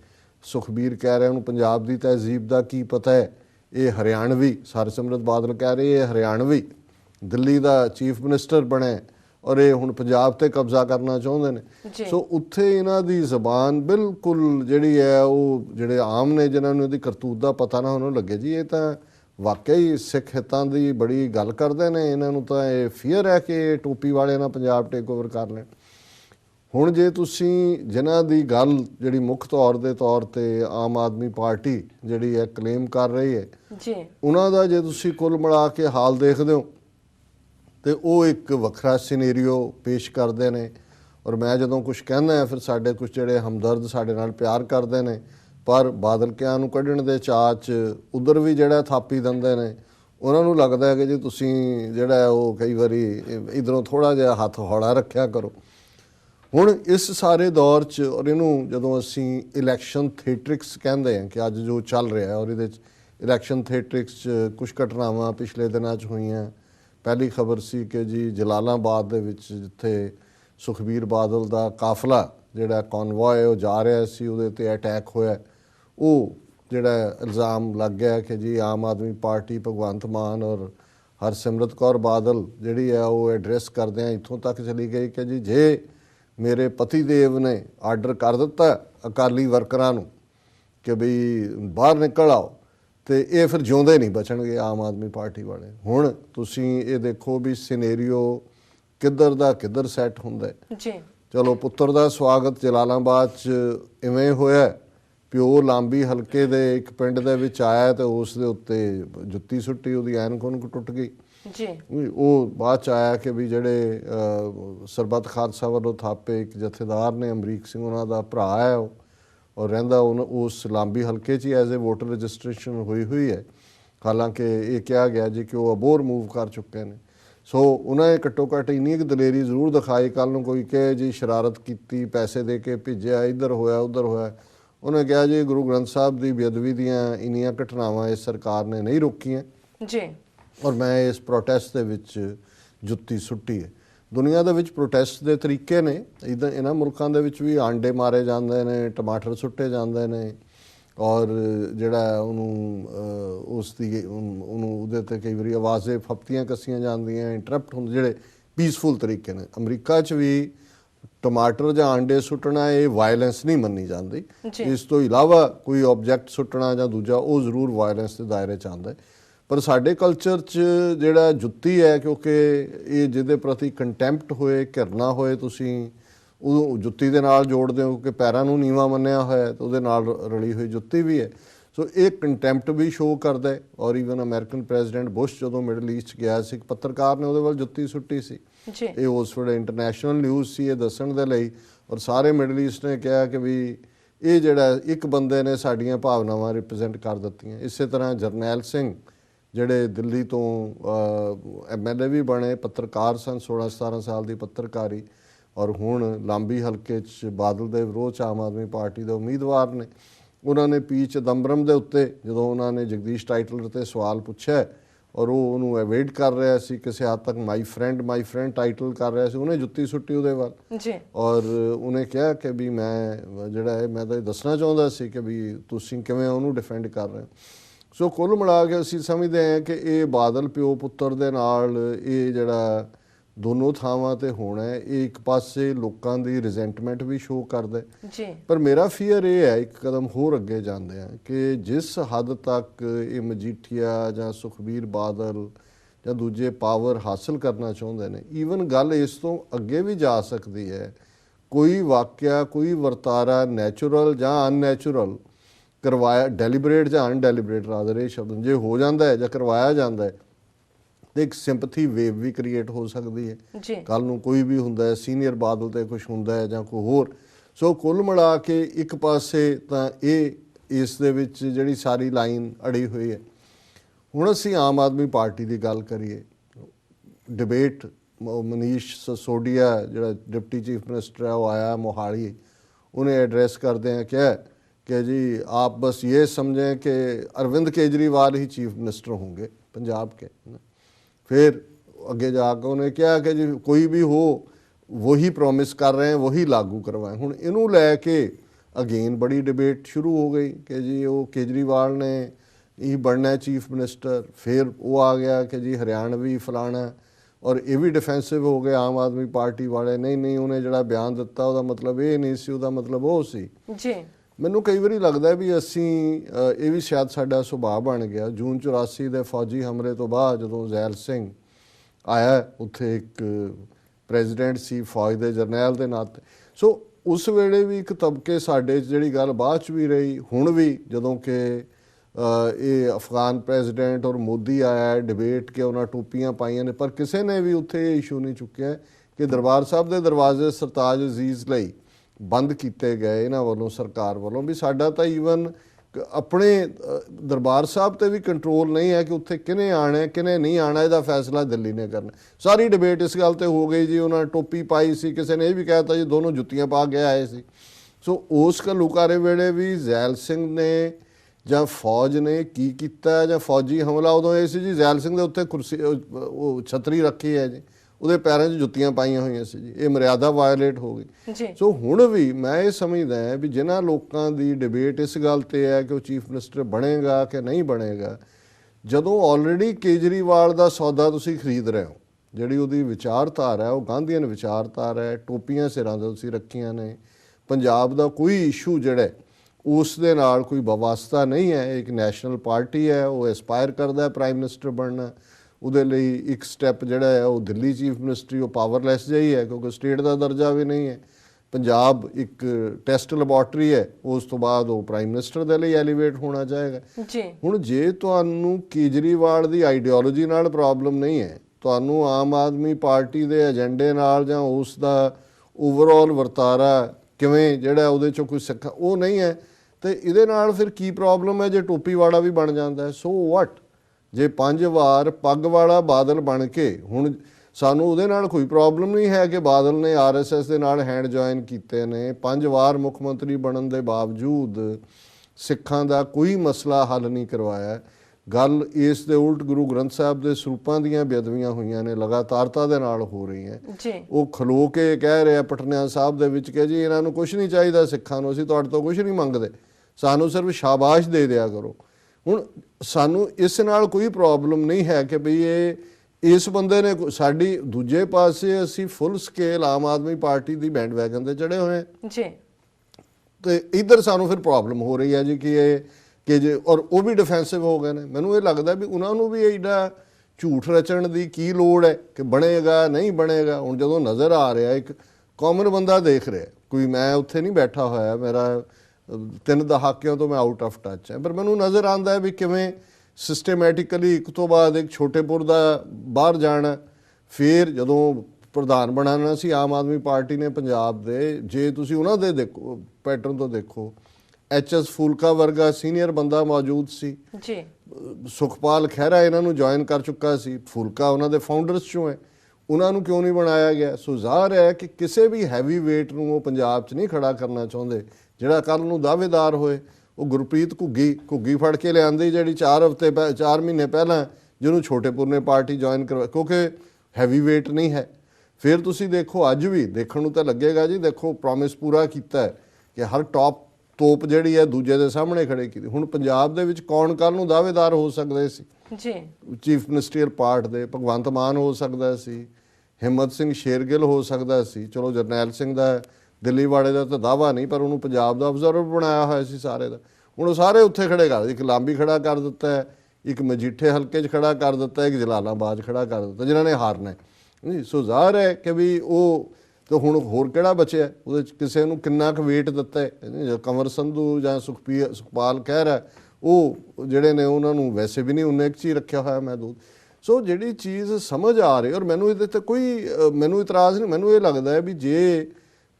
ਸੁਖਬੀਰ ਕਹਿ ਰਿਹਾ ਉਹਨੂੰ ਪੰਜਾਬ ਦੀ ਤਹਿਜ਼ੀਬ ਦਾ ਕੀ ਪਤਾ ਹੈ? ਇਹ ਹਰਿਆਣਵੀ ਸਰਸਿਮਰਤ ਬਾਦਲ ਕਹਿ ਰਹੇ ਇਹ ਹਰਿਆਣਵੀ। ਦਿੱਲੀ ਦਾ ਚੀਫ ਮਿਨਿਸਟਰ ਬਣਿਆ। ਔਰ ਇਹ ਹੁਣ ਪੰਜਾਬ ਤੇ ਕਬਜ਼ਾ ਕਰਨਾ ਚਾਹੁੰਦੇ ਨੇ। ਸੋ ਉੱਥੇ ਇਹਨਾਂ ਦੀ ਜ਼ਬਾਨ ਬਿਲਕੁਲ ਜਿਹੜੀ ਹੈ ਉਹ ਜਿਹੜੇ ਆਮ ਨੇ ਜਿਨ੍ਹਾਂ ਨੂੰ ਇਹਦੀ ਕਰਤੂਤ ਦਾ ਪਤਾ ਨਾ ਉਹਨੂੰ ਲੱਗੇ। ਜੀ ਇਹ ਤਾਂ ਵਾਕਈ ਸਿੱਖ ਹਿੱਤਾਂ ਦੀ ਬੜੀ ਗੱਲ ਕਰਦੇ ਨੇ। ਇਹਨਾਂ ਨੂੰ ਤਾਂ ਇਹ ਫੀਅਰ ਹੈ ਕਿ ਟੋਪੀ ਵਾਲੇ ਨਾਲ ਪੰਜਾਬ ਟੇਕ ਓਵਰ ਕਰ ਲੈਣ। ਹੁਣ ਜੇ ਤੁਸੀਂ ਜਿਨ੍ਹਾਂ ਦੀ ਗੱਲ ਜਿਹੜੀ ਮੁੱਖ ਤੌਰ ਦੇ ਤੌਰ ਤੇ ਆਮ ਆਦਮੀ ਪਾਰਟੀ ਜਿਹੜੀ ਹੈ ਕਲੇਮ ਕਰ ਰਹੀ ਹੈ ਜੀ। ਉਹਨਾਂ ਦਾ ਜੇ ਤੁਸੀਂ ਕੁੱਲ ਮਿਲਾ ਕੇ ਹਾਲ ਦੇਖਦੇ ਹੋ ਤੇ ਉਹ ਇੱਕ ਵੱਖਰਾ ਸਿਨੈਰੀਓ ਪੇਸ਼ ਕਰਦੇ ਨੇ। ਔਰ ਮੈਂ ਜਦੋਂ ਕੁਝ ਕਹਿੰਦਾ ਹਾਂ, ਫਿਰ ਸਾਡੇ ਕੁਝ ਜਿਹੜੇ ਹਮਦਰਦ ਸਾਡੇ ਨਾਲ ਪਿਆਰ ਕਰਦੇ ਨੇ। ਪਰ ਬਾਦਲ ਕਿਆਂ ਨੂੰ ਕੱਢਣ ਦੇ ਚਾਅ 'ਚ ਉਧਰ ਵੀ ਜਿਹੜਾ ਥਾਪੀ ਦਿੰਦੇ ਨੇ, ਉਹਨਾਂ ਨੂੰ ਲੱਗਦਾ ਹੈ ਕਿ ਜੇ ਤੁਸੀਂ ਜਿਹੜਾ ਉਹ ਕਈ ਵਾਰੀ ਇਧਰੋਂ ਥੋੜਾ ਜਿਹਾ ਹੱਥ ਹੌਲਾ ਰੱਖਿਆ ਕਰੋ। ਹੁਣ ਇਸ ਸਾਰੇ ਦੌਰ 'ਚ ਔਰ ਇਹਨੂੰ ਜਦੋਂ ਅਸੀਂ ਇਲੈਕਸ਼ਨ ਥੀਏਟ੍ਰਿਕਸ ਕਹਿੰਦੇ ਹਾਂ ਕਿ ਅੱਜ ਜੋ ਚੱਲ ਰਿਹਾ ਹੈ ਔਰ ਇਹਦੇ 'ਚ ਇਲੈਕਸ਼ਨ ਥੀਏਟ੍ਰਿਕਸ 'ਚ ਕੁਝ ਘਟਨਾਵਾਂ ਪਿਛਲੇ ਦਿਨਾਂ 'ਚ ਹੋਈਆਂ। ਪਹਿਲੀ ਖਬਰ ਸੀ ਕਿ ਜੀ ਜਲਾਲਾਬਾਦ ਦੇ ਵਿੱਚ ਜਿੱਥੇ ਸੁਖਬੀਰ ਬਾਦਲ ਦਾ ਕਾਫਲਾ ਜਿਹੜਾ ਕਨਵੋਏ ਉਹ ਜਾ ਰਿਹਾ ਸੀ, ਉਹਦੇ ਤੇ ਅਟੈਕ ਹੋਇਆ। ਉਹ ਜਿਹੜਾ ਇਲਜ਼ਾਮ ਲੱਗ ਗਿਆ ਕਿ ਜੀ ਆਮ ਆਦਮੀ ਪਾਰਟੀ ਭਗਵੰਤ ਮਾਨ ਔਰ ਹਰਸਿਮਰਤ ਕੌਰ ਬਾਦਲ ਜਿਹੜੀ ਹੈ ਉਹ ਐਡਰੈਸ ਕਰਦੇ ਆ, ਇੱਥੋਂ ਤੱਕ ਚਲੀ ਗਈ ਕਿ ਜੀ ਜੇ ਮੇਰੇ ਪਤੀ ਦੇਵ ਨੇ ਆਰਡਰ ਕਰ ਦਿੱਤਾ ਅਕਾਲੀ ਵਰਕਰਾਂ ਨੂੰ ਕਿ ਵੀ ਬਾਹਰ ਨਿਕਲ ਆਓ ਤੇ ਇਹ ਫਿਰ ਜਿਉਂਦੇ ਨਹੀਂ ਬਚਣਗੇ ਆਮ ਆਦਮੀ ਪਾਰਟੀ ਵਾਲੇ। ਹੁਣ ਤੁਸੀਂ ਇਹ ਦੇਖੋ ਵੀ ਸਿਨੈਰੀਓ ਕਿੱਧਰ ਦਾ ਕਿੱਧਰ ਸੈੱਟ ਹੁੰਦਾ ਹੈ। ਜੀ। ਚਲੋ ਪੁੱਤਰ ਦਾ ਸਵਾਗਤ ਜਲਾਲਾਬਾਦ ਚ ਇਵੇਂ ਹੋਇਆ ਪਿਓ ਲਾਂਬੀ ਹਲਕੇ ਦੇ ਇੱਕ ਪਿੰਡ ਦੇ ਵਿੱਚ ਆਇਆ ਤੇ ਉਸ ਦੇ ਉੱਤੇ ਜੁੱਤੀ ਸੁੱਟੀ ਉਹਦੀ ਐਨਕ ਉਹਨੂੰ ਟੁੱਟ ਗਈ। ਜੀ। ਉਹ ਬਾਅਦ ਚ ਆਇਆ ਕਿ ਵੀ ਜਿਹੜੇ ਸਰਬੱਤ ਖਾਲਸਾ ਵੱਲੋਂ ਥਾਪੇ ਇੱਕ ਜਥੇਦਾਰ ਨੇ ਅਮਰੀਕ ਸਿੰਘ ਉਹਨਾਂ ਦਾ ਭਰਾ ਹੈ ਉਹ। ਔਰ ਰਹਿੰਦਾ ਉਸ ਲਾਂਬੀ ਹਲਕੇ 'ਚ ਐਜ਼ ਅ ਵੋਟਰ ਰਜਿਸਟ੍ਰੇਸ਼ਨ ਹੋਈ ਹੋਈ ਹੈ। ਹਾਲਾਂਕਿ ਇਹ ਕਿਹਾ ਗਿਆ ਜੀ ਕਿ ਉਹ ਅਬੋਰ ਮੂਵ ਕਰ ਚੁੱਕੇ ਨੇ। ਸੋ ਉਹਨਾਂ ਨੇ ਘੱਟੋ ਘੱਟ ਇੰਨੀ ਕੁ ਦਲੇਰੀ ਜ਼ਰੂਰ ਦਿਖਾਈ। ਕੱਲ ਨੂੰ ਕੋਈ ਕਹੇ ਜੀ ਸ਼ਰਾਰਤ ਕੀਤੀ ਪੈਸੇ ਦੇ ਕੇ ਭੇਜਿਆ ਇੱਧਰ ਹੋਇਆ ਉੱਧਰ ਹੋਇਆ। ਉਹਨੇ ਕਿਹਾ ਜੀ ਗੁਰੂ ਗ੍ਰੰਥ ਸਾਹਿਬ ਦੀ ਬੇਅਦਬੀ ਦੀਆਂ ਇੰਨੀਆਂ ਘਟਨਾਵਾਂ ਇਸ ਸਰਕਾਰ ਨੇ ਨਹੀਂ ਰੋਕੀਆਂ। ਜੀ। ਔਰ ਮੈਂ ਇਸ ਪ੍ਰੋਟੈਸਟ ਦੇ ਵਿੱਚ ਜੁੱਤੀ ਸੁੱਟੀ ਹੈ। ਦੁਨੀਆ ਦੇ ਵਿੱਚ ਪ੍ਰੋਟੈਸਟ ਦੇ ਤਰੀਕੇ ਨੇ। ਇਦਾਂ ਇਹਨਾਂ ਮੁਲਕਾਂ ਦੇ ਵਿੱਚ ਵੀ ਆਂਡੇ ਮਾਰੇ ਜਾਂਦੇ ਨੇ ਟਮਾਟਰ ਸੁੱਟੇ ਜਾਂਦੇ ਨੇ ਔਰ ਜਿਹੜਾ ਉਹਨੂੰ ਉਸ ਦੀ ਉਹਨੂੰ ਉਹਦੇ ਤੇ ਕਈ ਵਾਰੀ ਆਵਾਜ਼ੇ ਫਪਤੀਆਂ ਕੱਸੀਆਂ ਜਾਂਦੀਆਂ ਇੰਟਰਪਟ ਹੁੰਦੇ ਜਿਹੜੇ ਪੀਸਫੁਲ ਤਰੀਕੇ ਨੇ। ਅਮਰੀਕਾ 'ਚ ਵੀ ਟਮਾਟਰ ਜਾਂ ਆਂਡੇ ਸੁੱਟਣਾ ਇਹ ਵਾਇਲੈਂਸ ਨਹੀਂ ਮੰਨੀ ਜਾਂਦੀ। ਇਸ ਤੋਂ ਇਲਾਵਾ ਕੋਈ ਆਬਜੈਕਟ ਸੁੱਟਣਾ ਜਾਂ ਦੂਜਾ ਉਹ ਜ਼ਰੂਰ ਵਾਇਲੈਂਸ ਦੇ ਦਾਇਰੇ ਚ ਆਉਂਦਾ ਹੈ। ਪਰ ਸਾਡੇ ਕਲਚਰ 'ਚ ਜਿਹੜਾ ਜੁੱਤੀ ਹੈ ਕਿਉਂਕਿ ਇਹ ਜਿਹਦੇ ਪ੍ਰਤੀ ਕੰਟੈਂਪਟ ਹੋਏ ਘਿਰਨਾ ਹੋਏ ਤੁਸੀਂ ਉਹ ਜੁੱਤੀ ਦੇ ਨਾਲ ਜੋੜਦੇ ਹੋ ਕਿ ਪੈਰਾਂ ਨੂੰ ਨੀਵਾ ਮੰਨਿਆ ਹੋਇਆ ਹੈ ਤਾਂ ਉਹਦੇ ਨਾਲ ਰਲੀ ਹੋਈ ਜੁੱਤੀ ਵੀ ਹੈ। ਸੋ ਇਹ ਕੰਟੈਂਪਟ ਵੀ ਸ਼ੋ ਕਰਦਾ ਹੈ ਔਰ ਇਵਨ ਅਮਰੀਕਨ ਪ੍ਰੈਜ਼ੀਡੈਂਟ ਬੁਸ਼ ਜਦੋਂ ਮਿਡਲ ਈਸਟ ਗਿਆ ਸੀ ਇੱਕ ਪੱਤਰਕਾਰ ਨੇ ਉਹਦੇ ਵੱਲ ਜੁੱਤੀ ਸੁੱਟੀ ਸੀ। ਜੀ। ਇਹ ਉਸ ਵੇਲੇ ਇੰਟਰਨੈਸ਼ਨਲ ਨਿਊਜ਼ ਸੀ ਇਹ ਦੱਸਣ ਦੇ ਲਈ ਔਰ ਸਾਰੇ ਮਿਡਲ ਈਸਟ ਨੇ ਕਿਹਾ ਕਿ ਵੀ ਇਹ ਜਿਹੜਾ ਇੱਕ ਬੰਦੇ ਨੇ ਸਾਡੀਆਂ ਭਾਵਨਾਵਾਂ ਰਿਪਰੈਜ਼ੈਂਟ ਕਰ ਦਿੱਤੀਆਂ। ਇਸੇ ਤਰ੍ਹਾਂ ਜਰਨੈਲ ਸਿੰਘ ਜਿਹੜੇ ਦਿੱਲੀ ਤੋਂ ਐਮਐਲਏ ਵੀ ਬਣੇ ਪੱਤਰਕਾਰ ਸਨ 16 17 ਸਾਲ ਦੀ ਪੱਤਰਕਾਰੀ। ਔਰ ਹੁਣ ਲਾਂਬੀ ਹਲਕੇ 'ਚ ਬਾਦਲ ਦੇ ਵਿਰੋਧ 'ਚ ਆਮ ਆਦਮੀ ਪਾਰਟੀ ਦੇ ਉਮੀਦਵਾਰ ਨੇ। ਉਹਨਾਂ ਨੇ ਪੀ ਚਿਦੰਬਰਮ ਦੇ ਉੱਤੇ ਜਦੋਂ ਉਹਨਾਂ ਨੇ ਜਗਦੀਸ਼ ਟਾਈਟਲਰ ਤੇ ਸਵਾਲ ਪੁੱਛਿਆ ਔਰ ਉਹ ਉਹਨੂੰ ਅਵੋਇਡ ਕਰ ਰਿਹਾ ਸੀ ਕਿਸੇ ਹੱਦ ਤੱਕ my friend my friend title ਕਰ ਰਿਹਾ ਸੀ ਉਹਨੇ ਜੁੱਤੀ ਸੁੱਟੀ ਉਹਦੇ ਵੱਲ। ਜੀ। ਔਰ ਉਹਨੇ ਕਿਹਾ ਕਿ ਵੀ ਮੈਂ ਜਿਹੜਾ ਹੈ ਮੈਂ ਤਾਂ ਇਹ ਦੱਸਣਾ ਚਾਹੁੰਦਾ ਸੀ ਕਿ ਵੀ ਤੁਸੀਂ ਕਿਵੇਂ ਉਹਨੂੰ ਡਿਫੈਂਡ ਕਰ ਰਹੇ ਹੋ। ਸੋ ਕੁੱਲ ਮਿਲਾ ਕੇ ਅਸੀਂ ਸਮਝਦੇ ਹਾਂ ਕਿ ਇਹ ਬਾਦਲ ਪਿਓ ਪੁੱਤਰ ਦੇ ਨਾਲ ਇਹ ਜਿਹੜਾ ਦੋਨੋਂ ਥਾਵਾਂ ਤੇ ਹੋਣਾ ਹੈ ਇਹ ਇੱਕ ਪਾਸੇ ਲੋਕਾਂ ਦੀ ਰਿਜ਼ੈਂਟਮੈਂਟ ਵੀ ਸ਼ੋ ਕਰਦਾ ਜੀ। ਪਰ ਮੇਰਾ ਫੀਅਰ ਇਹ ਹੈ ਇੱਕ ਕਦਮ ਹੋਰ ਅੱਗੇ ਜਾਂਦੇ ਆ ਕਿ ਜਿਸ ਹੱਦ ਤੱਕ ਇਹ ਮਜੀਠੀਆ ਜਾਂ ਸੁਖਬੀਰ ਬਾਦਲ ਜਾਂ ਦੂਜੇ ਪਾਵਰ ਹਾਸਲ ਕਰਨਾ ਚਾਹੁੰਦੇ ਨੇ ਈਵਨ ਗੱਲ ਇਸ ਤੋਂ ਅੱਗੇ ਵੀ ਜਾ ਸਕਦੀ ਹੈ। ਕੋਈ ਵਾਕਿਆ ਕੋਈ ਵਰਤਾਰਾ ਨੈਚੁਰਲ ਜਾਂ ਅਨਨੈਚੁਰਲ ਕਰਵਾਇਆ ਡੈਲੀਬਰੇਟ ਜਾਂ ਅਨਡੈਲੀਬਰੇਟ ਰਾਦਰ ਇਹ ਸ਼ਬਦ ਜੇ ਹੋ ਜਾਂਦਾ ਹੈ ਜਾਂ ਕਰਵਾਇਆ ਜਾਂਦਾ ਹੈ ਤੇ ਇੱਕ ਸਿੰਪਥੀ ਵੇਵ ਵੀ ਕ੍ਰੀਏਟ ਹੋ ਸਕਦੀ ਹੈ। ਕੱਲ ਨੂੰ ਕੋਈ ਵੀ ਹੁੰਦਾ ਹੈ ਸੀਨੀਅਰ ਬਾਦਲ ਤੇ ਕੁਝ ਹੁੰਦਾ ਹੈ ਜਾਂ ਕੋਈ ਹੋਰ। ਸੋ ਕੁੱਲ ਮਿਲਾ ਕੇ ਇੱਕ ਪਾਸੇ ਤਾਂ ਇਹ ਇਸ ਦੇ ਵਿੱਚ ਜਿਹੜੀ ਸਾਰੀ ਲਾਈਨ ਅੜੀ ਹੋਈ ਹੈ। ਹੁਣ ਅਸੀਂ ਆਮ ਆਦਮੀ ਪਾਰਟੀ ਦੀ ਗੱਲ ਕਰੀਏ। ਡਿਬੇਟ ਮਨੀਸ਼ ਸਸੋਡੀਆ ਜਿਹੜਾ ਡਿਪਟੀ ਚੀਫ ਮਿਨਿਸਟਰ ਹੈ ਉਹ ਆਇਆ ਮੋਹਾਲੀ। ਉਹਨੇ ਐਡਰੈਸ ਕਰਦੇ ਆ ਕਿਹਾ ਕਿ ਜੀ ਆਪ ਬਸ ਇਹ ਸਮਝें कि अरविंद केजरीवाल ही चीफ मिनिस्टर होंगे पंजाब के फिर ਅੱਗੇ ਜਾ ਕੇ ਉਹਨੇ ਕਿਹਾ ਕਿ ਜੀ ਕੋਈ ਵੀ ਹੋ ਵਹੀ ਪ੍ਰੋਮਿਸ ਕਰ ਰਹੇ ਹਨ ਵਹੀ ਲਾਗੂ ਕਰਵਾਏ ਹੁਣ ਇਹਨੂੰ ਲੈ ਕੇ ਅਗੇਨ ਬੜੀ ਡਿਬੇਟ ਸ਼ੁਰੂ ਹੋ ਗਈ ਕਿ ਜੀ ਉਹ ਕੇਜਰੀਵਾਲ ਨੇ ਇਹ ਬਣਨਾ ਚੀਫ ਮਿਨਿਸਟਰ ਫਿਰ ਉਹ ਆ ਗਿਆ ਕਿ ਜੀ ਹਰਿਆਣਵੀ ਫਲਾਣਾ ਔਰ ਇਹ ਵੀ ਡਿਫੈਂਸਿਵ ਹੋ ਗਏ ਆਮ ਆਦਮੀ ਪਾਰਟੀ ਵਾਲੇ ਨਹੀਂ ਨਹੀਂ ਉਹਨੇ ਜਿਹੜਾ ਬਿਆਨ ਦਿੱਤਾ ਉਹਦਾ ਮਤਲਬ ਇਹ ਨਹੀਂ ਸੀ ਉਹਦਾ ਮਤਲਬ ਉਹ ਸੀ ਜੀ ਮੈਨੂੰ ਕਈ ਵਾਰੀ ਲੱਗਦਾ ਵੀ ਅਸੀਂ ਇਹ ਵੀ ਸ਼ਾਇਦ ਸਾਡਾ ਸੁਭਾਅ ਬਣ ਗਿਆ। ਜੂਨ 84 ਦੇ ਫੌਜੀ ਹਮਲੇ ਤੋਂ ਬਾਅਦ ਜਦੋਂ ਜ਼ੈਲ ਸਿੰਘ ਆਇਆ, ਉੱਥੇ ਇੱਕ ਪ੍ਰੈਜ਼ੀਡੈਂਟ ਸੀ ਫੌਜ ਦੇ ਜਰਨੈਲ ਦੇ ਨਾਤੇ ਸੋ ਉਸ ਵੇਲੇ ਵੀ ਇੱਕ ਤਬਕੇ ਸਾਡੇ 'ਚ ਜਿਹੜੀ ਗੱਲ ਬਾਅਦ ਚ ਵੀ ਰਹੀ, ਹੁਣ ਵੀ ਜਦੋਂ ਕਿ ਇਹ ਅਫਗਾਨ ਪ੍ਰੈਜ਼ੀਡੈਂਟ ਔਰ ਮੋਦੀ ਆਇਆ ਡਿਬੇਟ ਕੇ ਉਹਨਾਂ ਟੋਪੀਆਂ ਪਾਈਆਂ ਨੇ, ਪਰ ਕਿਸੇ ਨੇ ਵੀ ਉੱਥੇ ਇਹ ਇਸ਼ੂ ਨਹੀਂ ਚੁੱਕਿਆ ਕਿ ਦਰਬਾਰ ਸਾਹਿਬ ਦੇ ਦਰਵਾਜ਼ੇ ਸਰਤਾਜ ਅਜ਼ੀਜ਼ ਲਈ ਬੰਦ ਕੀਤੇ ਗਏ ਇਹਨਾਂ ਵੱਲੋਂ, ਸਰਕਾਰ ਵੱਲੋਂ ਵੀ ਸਾਡਾ ਤਾਂ ਈਵਨ ਆਪਣੇ ਦਰਬਾਰ ਸਾਹਿਬ ਤੇ ਵੀ ਕੰਟਰੋਲ ਨਹੀਂ ਹੈ ਕਿ ਉੱਥੇ ਕਿਨੇ ਆਣਾ ਹੈ ਕਿਨੇ ਨਹੀਂ ਆਣਾ, ਇਹਦਾ ਫੈਸਲਾ ਦਿੱਲੀ ਨੇ ਕਰਨਾ ਸਾਰੀ ਡਿਬੇਟ ਇਸ ਗੱਲ ਤੇ ਹੋ ਗਈ ਜੀ, ਉਹਨਾਂ ਟੋਪੀ ਪਾਈ ਸੀ, ਕਿਸੇ ਨੇ ਇਹ ਵੀ ਕਹਿਤਾ ਜੀ ਦੋਨੋਂ ਜੁੱਤੀਆਂ ਪਾ ਕੇ ਆਏ ਸੀ। ਸੋ ਉਸ ਘਲੂਕਾਰੇ ਵੇਲੇ ਵੀ ਜ਼ੈਲ ਸਿੰਘ ਨੇ ਜਾਂ ਫੌਜ ਨੇ ਕੀ ਕੀਤਾ ਜਾਂ ਫੌਜੀ ਹਮਲਾ, ਉਦੋਂ ਇਹ ਸੀ ਜੀ ਜ਼ੈਲ ਸਿੰਘ ਦੇ ਉੱਤੇ ਕੁਰਸੀ ਉਹ- ਉਹ ਛਤਰੀ ਰੱਖੀ ਹੈ ਜੀ। ਉਹਦੇ ਪੈਰਾਂ 'ਚ ਜੁੱਤੀਆਂ ਪਾਈਆਂ ਹੋਈਆਂ ਸੀ ਜੀ। ਇਹ ਮਰਿਆਦਾ ਵਾਇਓਲੇਟ ਹੋ ਗਈ। ਸੋ ਹੁਣ ਵੀ ਮੈਂ ਇਹ ਸਮਝਦਾ ਹਾਂ ਵੀ ਜਿਨ੍ਹਾਂ ਲੋਕਾਂ ਦੀ ਡਿਬੇਟ ਇਸ ਗੱਲ ਤੇ ਹੈ ਕਿ ਉਹ ਚੀਫ ਮਿਨਿਸਟਰ ਬਣੇਗਾ ਕਿ ਨਹੀਂ ਬਣੇਗਾ ਜਦੋਂ ਆਲਰੇਡੀ ਕੇਜਰੀਵਾਲ ਦਾ ਸੌਦਾ ਤੁਸੀਂ ਖਰੀਦ ਰਹੇ ਹੋ ਜਿਹੜੀ ਉਹਦੀ ਵਿਚਾਰਧਾਰਾ ਹੈ ਉਹ ਗਾਂਧੀਅਨ ਵਿਚਾਰਧਾਰਾ ਹੈ ਟੋਪੀਆਂ ਸਿਰਾਂ ਤੇ ਤੁਸੀਂ ਰੱਖੀਆਂ ਨੇ ਪੰਜਾਬ ਦਾ ਕੋਈ ਇਸ਼ੂ ਜਿਹੜਾ ਉਸ ਦੇ ਨਾਲ ਕੋਈ ਬਵਾਸਤਾ ਨਹੀਂ ਹੈ। ਇੱਕ ਨੈਸ਼ਨਲ ਪਾਰਟੀ ਹੈ ਉਹ ਐਸਪਾਇਰ ਕਰਦਾ ਹੈ ਪ੍ਰਾਈਮ ਮਿਨਿਸਟਰ ਬਣਨਾ। ਉਹਦੇ ਲਈ ਇੱਕ ਸਟੈਪ ਜਿਹੜਾ ਹੈ ਉਹ ਦਿੱਲੀ ਚੀਫ ਮਿਨਿਸਟਰੀ ਉਹ ਪਾਵਰਲੈਸ ਜਿਹੀ ਹੈ ਕਿਉਂਕਿ ਸਟੇਟ ਦਾ ਦਰਜਾ ਵੀ ਨਹੀਂ ਹੈ। ਪੰਜਾਬ ਇੱਕ ਟੈਸਟ ਲੈਬੋਰਟਰੀ ਹੈ ਉਸ ਤੋਂ ਬਾਅਦ ਉਹ ਪ੍ਰਾਈਮ ਮਿਨਿਸਟਰ ਦੇ ਲਈ ਐਲੀਵੇਟ ਹੋਣਾ ਚਾਹੇਗਾ। ਜੀ। ਹੁਣ ਜੇ ਤੁਹਾਨੂੰ ਕੇਜਰੀਵਾਲ ਦੀ ਆਈਡੀਓਲੋਜੀ ਨਾਲ ਪ੍ਰੋਬਲਮ ਨਹੀਂ ਹੈ ਤੁਹਾਨੂੰ ਆਮ ਆਦਮੀ ਪਾਰਟੀ ਦੇ ਏਜੰਡੇ ਨਾਲ ਜਾਂ ਉਸ ਦਾ ਓਵਰਆਲ ਵਰਤਾਰਾ ਕਿਵੇਂ ਜਿਹੜਾ ਉਹਦੇ ਚੋਂ ਕੋਈ ਸਿੱਖਾ ਉਹ ਨਹੀਂ ਹੈ ਤੇ ਇਹਦੇ ਨਾਲ ਫਿਰ ਕੀ ਪ੍ਰੋਬਲਮ ਹੈ ਜੇ ਟੋਪੀ ਵਾਲਾ ਵੀ ਬਣ ਜਾਂਦਾ ਹੈ? ਸੋ ਵਾਟ ਜੇ ਪੰਜ ਵਾਰ ਪੱਗ ਵਾਲਾ ਬਾਦਲ ਬਣ ਕੇ ਹੁਣ ਸਾਨੂੰ ਉਹਦੇ ਨਾਲ ਕੋਈ ਪ੍ਰੋਬਲਮ ਨਹੀਂ ਹੈ ਕਿ ਬਾਦਲ ਨੇ ਆਰਐਸਐਸ ਦੇ ਨਾਲ ਹੈਂਡ ਜੁਆਇਨ ਕੀਤੇ ਨੇ ਪੰਜ ਵਾਰ ਮੁੱਖ ਮੰਤਰੀ ਬਣਨ ਦੇ ਬਾਵਜੂਦ ਸਿੱਖਾਂ ਦਾ ਕੋਈ ਮਸਲਾ ਹੱਲ ਨਹੀਂ ਕਰਵਾਇਆ। ਗੱਲ ਇਸ ਦੇ ਉਲਟ ਗੁਰੂ ਗ੍ਰੰਥ ਸਾਹਿਬ ਦੇ ਸਰੂਪਾਂ ਦੀਆਂ ਬੇਅਦਬੀਆਂ ਹੋਈਆਂ ਨੇ ਲਗਾਤਾਰਤਾ ਦੇ ਨਾਲ ਹੋ ਰਹੀਆਂ। ਜੀ। ਉਹ ਖਲੋ ਕੇ ਕਹਿ ਰਿਹਾ ਪਟਨਿਆ ਸਾਹਿਬ ਦੇ ਵਿੱਚ ਕਿ ਜੀ ਇਹਨਾਂ ਨੂੰ ਕੁਝ ਨਹੀਂ ਚਾਹੀਦਾ ਸਿੱਖਾਂ ਨੂੰ ਅਸੀਂ ਤੁਹਾਡੇ ਤੋਂ ਕੁਝ ਨਹੀਂ ਮੰਗਦੇ। ਸਾਨੂੰ ਸਿਰਫ ਸ਼ਾਬਾਸ਼ ਦੇ ਦਿਆ ਕਰੋ। ਹੁਣ ਸਾਨੂੰ ਇਸ ਨਾਲ ਕੋਈ ਪ੍ਰੋਬਲਮ ਨਹੀਂ ਹੈ ਕਿ ਭਈ ਇਹ ਇਸ ਬੰਦੇ ਨੇ ਸਾਡੀ ਦੂਜੇ ਪਾਸੇ ਅਸੀਂ full scale Aam Aadmi Party ਦੀ ਬੈਂਡ ਵੈਗਨ ਤੇ ਚੜੇ ਹੋਏ ਜੀ। ਤੇ ਇਧਰ ਸਾਨੂੰ ਫਿਰ ਪ੍ਰੋਬਲਮ ਹੋ ਰਹੀ ਹੈ ਜੀ ਕਿ ਇਹ ਕਿ ਜੇ ਔਰ ਉਹ ਵੀ ਡਿਫੈਂਸਿਵ ਹੋ ਗਏ ਨੇ। ਮੈਨੂੰ ਇਹ ਲੱਗਦਾ ਵੀ ਉਹਨਾਂ ਨੂੰ ਵੀ ਐਡਾ ਝੂਠ ਰਚਣ ਦੀ ਕੀ ਲੋੜ ਹੈ ਕਿ ਬਣੇਗਾ ਨਹੀਂ ਬਣੇਗਾ। ਹੁਣ ਜਦੋਂ ਨਜ਼ਰ ਆ ਰਿਹਾ ਇੱਕ ਕਾਮਨ ਬੰਦਾ ਦੇਖ ਰਿਹਾ ਕੋਈ ਮੈਂ ਉੱਥੇ ਨਹੀਂ ਬੈਠਾ ਹੋਇਆ ਮੇਰਾ ਤਿੰਨ ਦਹਾਕਿਆਂ ਤੋਂ ਮੈਂ ਆਊਟ ਆਫ ਟੱਚ ਹਾਂ। ਪਰ ਮੈਨੂੰ ਨਜ਼ਰ ਆਂਦਾ ਹੈ ਵੀ ਕਿਵੇਂ ਸਿਸਟੇਮੈਟਿਕਲੀ ਇੱਕ ਤੋਂ ਬਾਅਦ ਇੱਕ ਛੋਟੇਪੁਰ ਦਾ ਬਾਹਰ ਜਾਣਾ ਫਿਰ ਜਦੋਂ ਪ੍ਰਧਾਨ ਬਣਾਉਣਾ ਸੀ ਆਮ ਆਦਮੀ ਪਾਰਟੀ ਨੇ ਪੰਜਾਬ ਦੇ ਜੇ ਤੁਸੀਂ ਉਹਨਾਂ ਦੇ ਦੇਖੋ ਪੈਟਰਨ ਤੋਂ ਦੇਖੋ ਐਚਐਸ ਫੂਲਕਾ ਵਰਗਾ ਸੀਨੀਅਰ ਬੰਦਾ ਮੌਜੂਦ ਸੀ। ਜੀ। ਸੁਖਪਾਲ ਖਹਿਰਾ ਇਹਨਾਂ ਨੂੰ ਜੁਆਇਨ ਕਰ ਚੁੱਕਾ ਸੀ। ਫੂਲਕਾ ਉਹਨਾਂ ਦੇ ਫਾਊਂਡਰਸ ਚੋਂ ਹੈ। ਉਹਨਾਂ ਨੂੰ ਕਿਉਂ ਨਹੀਂ ਬਣਾਇਆ ਗਿਆ? ਸੋ ਜ਼ਾਹਰ ਹੈ ਕਿ ਕਿਸੇ ਵੀ ਹੈਵੀ weight ਨੂੰ ਉਹ ਪੰਜਾਬ 'ਚ ਨਹੀਂ ਖੜਾ ਕਰਨਾ ਚਾਹੁੰਦੇ। ਜਿਹੜਾ ਕੱਲ ਨੂੰ ਦਾਅਵੇਦਾਰ ਹੋਏ ਉਹ ਗੁਰਪ੍ਰੀਤ ਘੁੱਗੀ ਘੁੱਗੀ ਫੜ ਕੇ ਲਿਆਂਦੀ ਜਿਹੜੀ 4 ਹਫ਼ਤੇ 4 ਮਹੀਨੇ ਪਹਿਲਾਂ ਜਿਹਨੂੰ ਛੋਟੇਪੁਰ ਨੇ ਪਾਰਟੀ ਜੁਆਇਨ ਕਰਵਾ ਕਿਉਂਕਿ ਹੈਵੀ weight ਨਹੀਂ ਹੈ। ਫਿਰ ਤੁਸੀਂ ਦੇਖੋ ਅੱਜ ਵੀ ਦੇਖਣ ਨੂੰ ਤਾਂ ਲੱਗੇਗਾ ਜੀ ਦੇਖੋ ਪ੍ਰੋਮਿਸ ਪੂਰਾ ਕੀਤਾ ਹੈ ਕਿ ਹਰ ਟੌਪ ਤੋਪ ਜਿਹੜੀ ਹੈ ਦੂਜੇ ਦੇ ਸਾਹਮਣੇ ਖੜੇ ਕੀਤੀ। ਹੁਣ ਪੰਜਾਬ ਦੇ ਵਿੱਚ ਕੌਣ ਕੱਲ ਨੂੰ ਦਾਅਵੇਦਾਰ ਹੋ ਸਕਦੇ ਸੀ? ਜੀ। ਚੀਫ ਮਿਨਿਸਟਰੀਅਲ ਪਾਰਟ ਦੇ ਭਗਵੰਤ ਮਾਨ ਹੋ ਸਕਦਾ ਸੀ ਹਿੰਮਤ ਸਿੰਘ ਸ਼ੇਰਗਿੱਲ ਹੋ ਸਕਦਾ ਸੀ। ਚਲੋ ਜਰਨੈਲ ਸਿੰਘ ਦਾ ਦਿੱਲੀ ਵਾਲੇ ਦਾ ਤਾਂ ਦਾਵਾ ਨਹੀਂ, ਪਰ ਉਹਨੂੰ ਪੰਜਾਬ ਦਾ ਅਬਜ਼ਰਵਰ ਬਣਾਇਆ ਹੋਇਆ ਸੀ ਸਾਰੇ ਦਾ। ਹੁਣ ਉਹ ਸਾਰੇ ਉੱਥੇ ਖੜੇ ਕਰ, ਇੱਕ ਲਾਂਬੀ ਖੜਾ ਕਰ ਦਿੱਤਾ ਹੈ, ਇੱਕ ਮਜੀਠੇ ਹਲਕੇ 'ਚ ਖੜਾ ਕਰ ਦਿੱਤਾ ਇੱਕ ਜਲਾਲਾਬਾਦ ਖੜਾ ਕਰ ਦਿੱਤਾ, ਜਿਨ੍ਹਾਂ ਨੇ ਹਾਰਨਾ ਨਹੀਂ, ਸੋ ਜ਼ਾਹਰ ਹੈ ਕਿ ਵੀ ਉਹ ਤਾਂ ਹੁਣ ਹੋਰ ਕਿਹੜਾ ਬਚਿਆ? ਉਹਦੇ ਚ ਕਿਸੇ ਨੂੰ ਕਿੰਨਾ ਕੁ weight ਦਿੱਤਾ ਹੈ? ਜੇ ਕੰਵਰ ਸੰਧੂ ਜਾਂ ਸੁਖਪੀ, ਸੁਖਪਾਲ ਕਹਿ ਰਿਹਾ ਉਹ ਜਿਹੜੇ ਨੇ ਉਹਨਾਂ ਨੂੰ ਵੈਸੇ ਵੀ ਨਹੀਂ ਉਹਨੇ ਇੱਕ ਚੀਜ਼ ਰੱਖਿਆ ਹੋਇਆ, ਮੈਂ ਦੋ। ਸੋ ਜਿਹੜੀ ਚੀਜ਼ ਸਮਝ ਆ ਰਹੀ, ਔਰ ਮੈਨੂੰ ਇਹਦੇ ਤੇ ਕੋਈ ਮੈਨੂੰ ਇਤਰਾਜ਼ ਨਹੀਂ, ਮੈਨੂੰ ਇਹ ਲੱਗਦਾ ਹੈ ਵੀ ਜੇ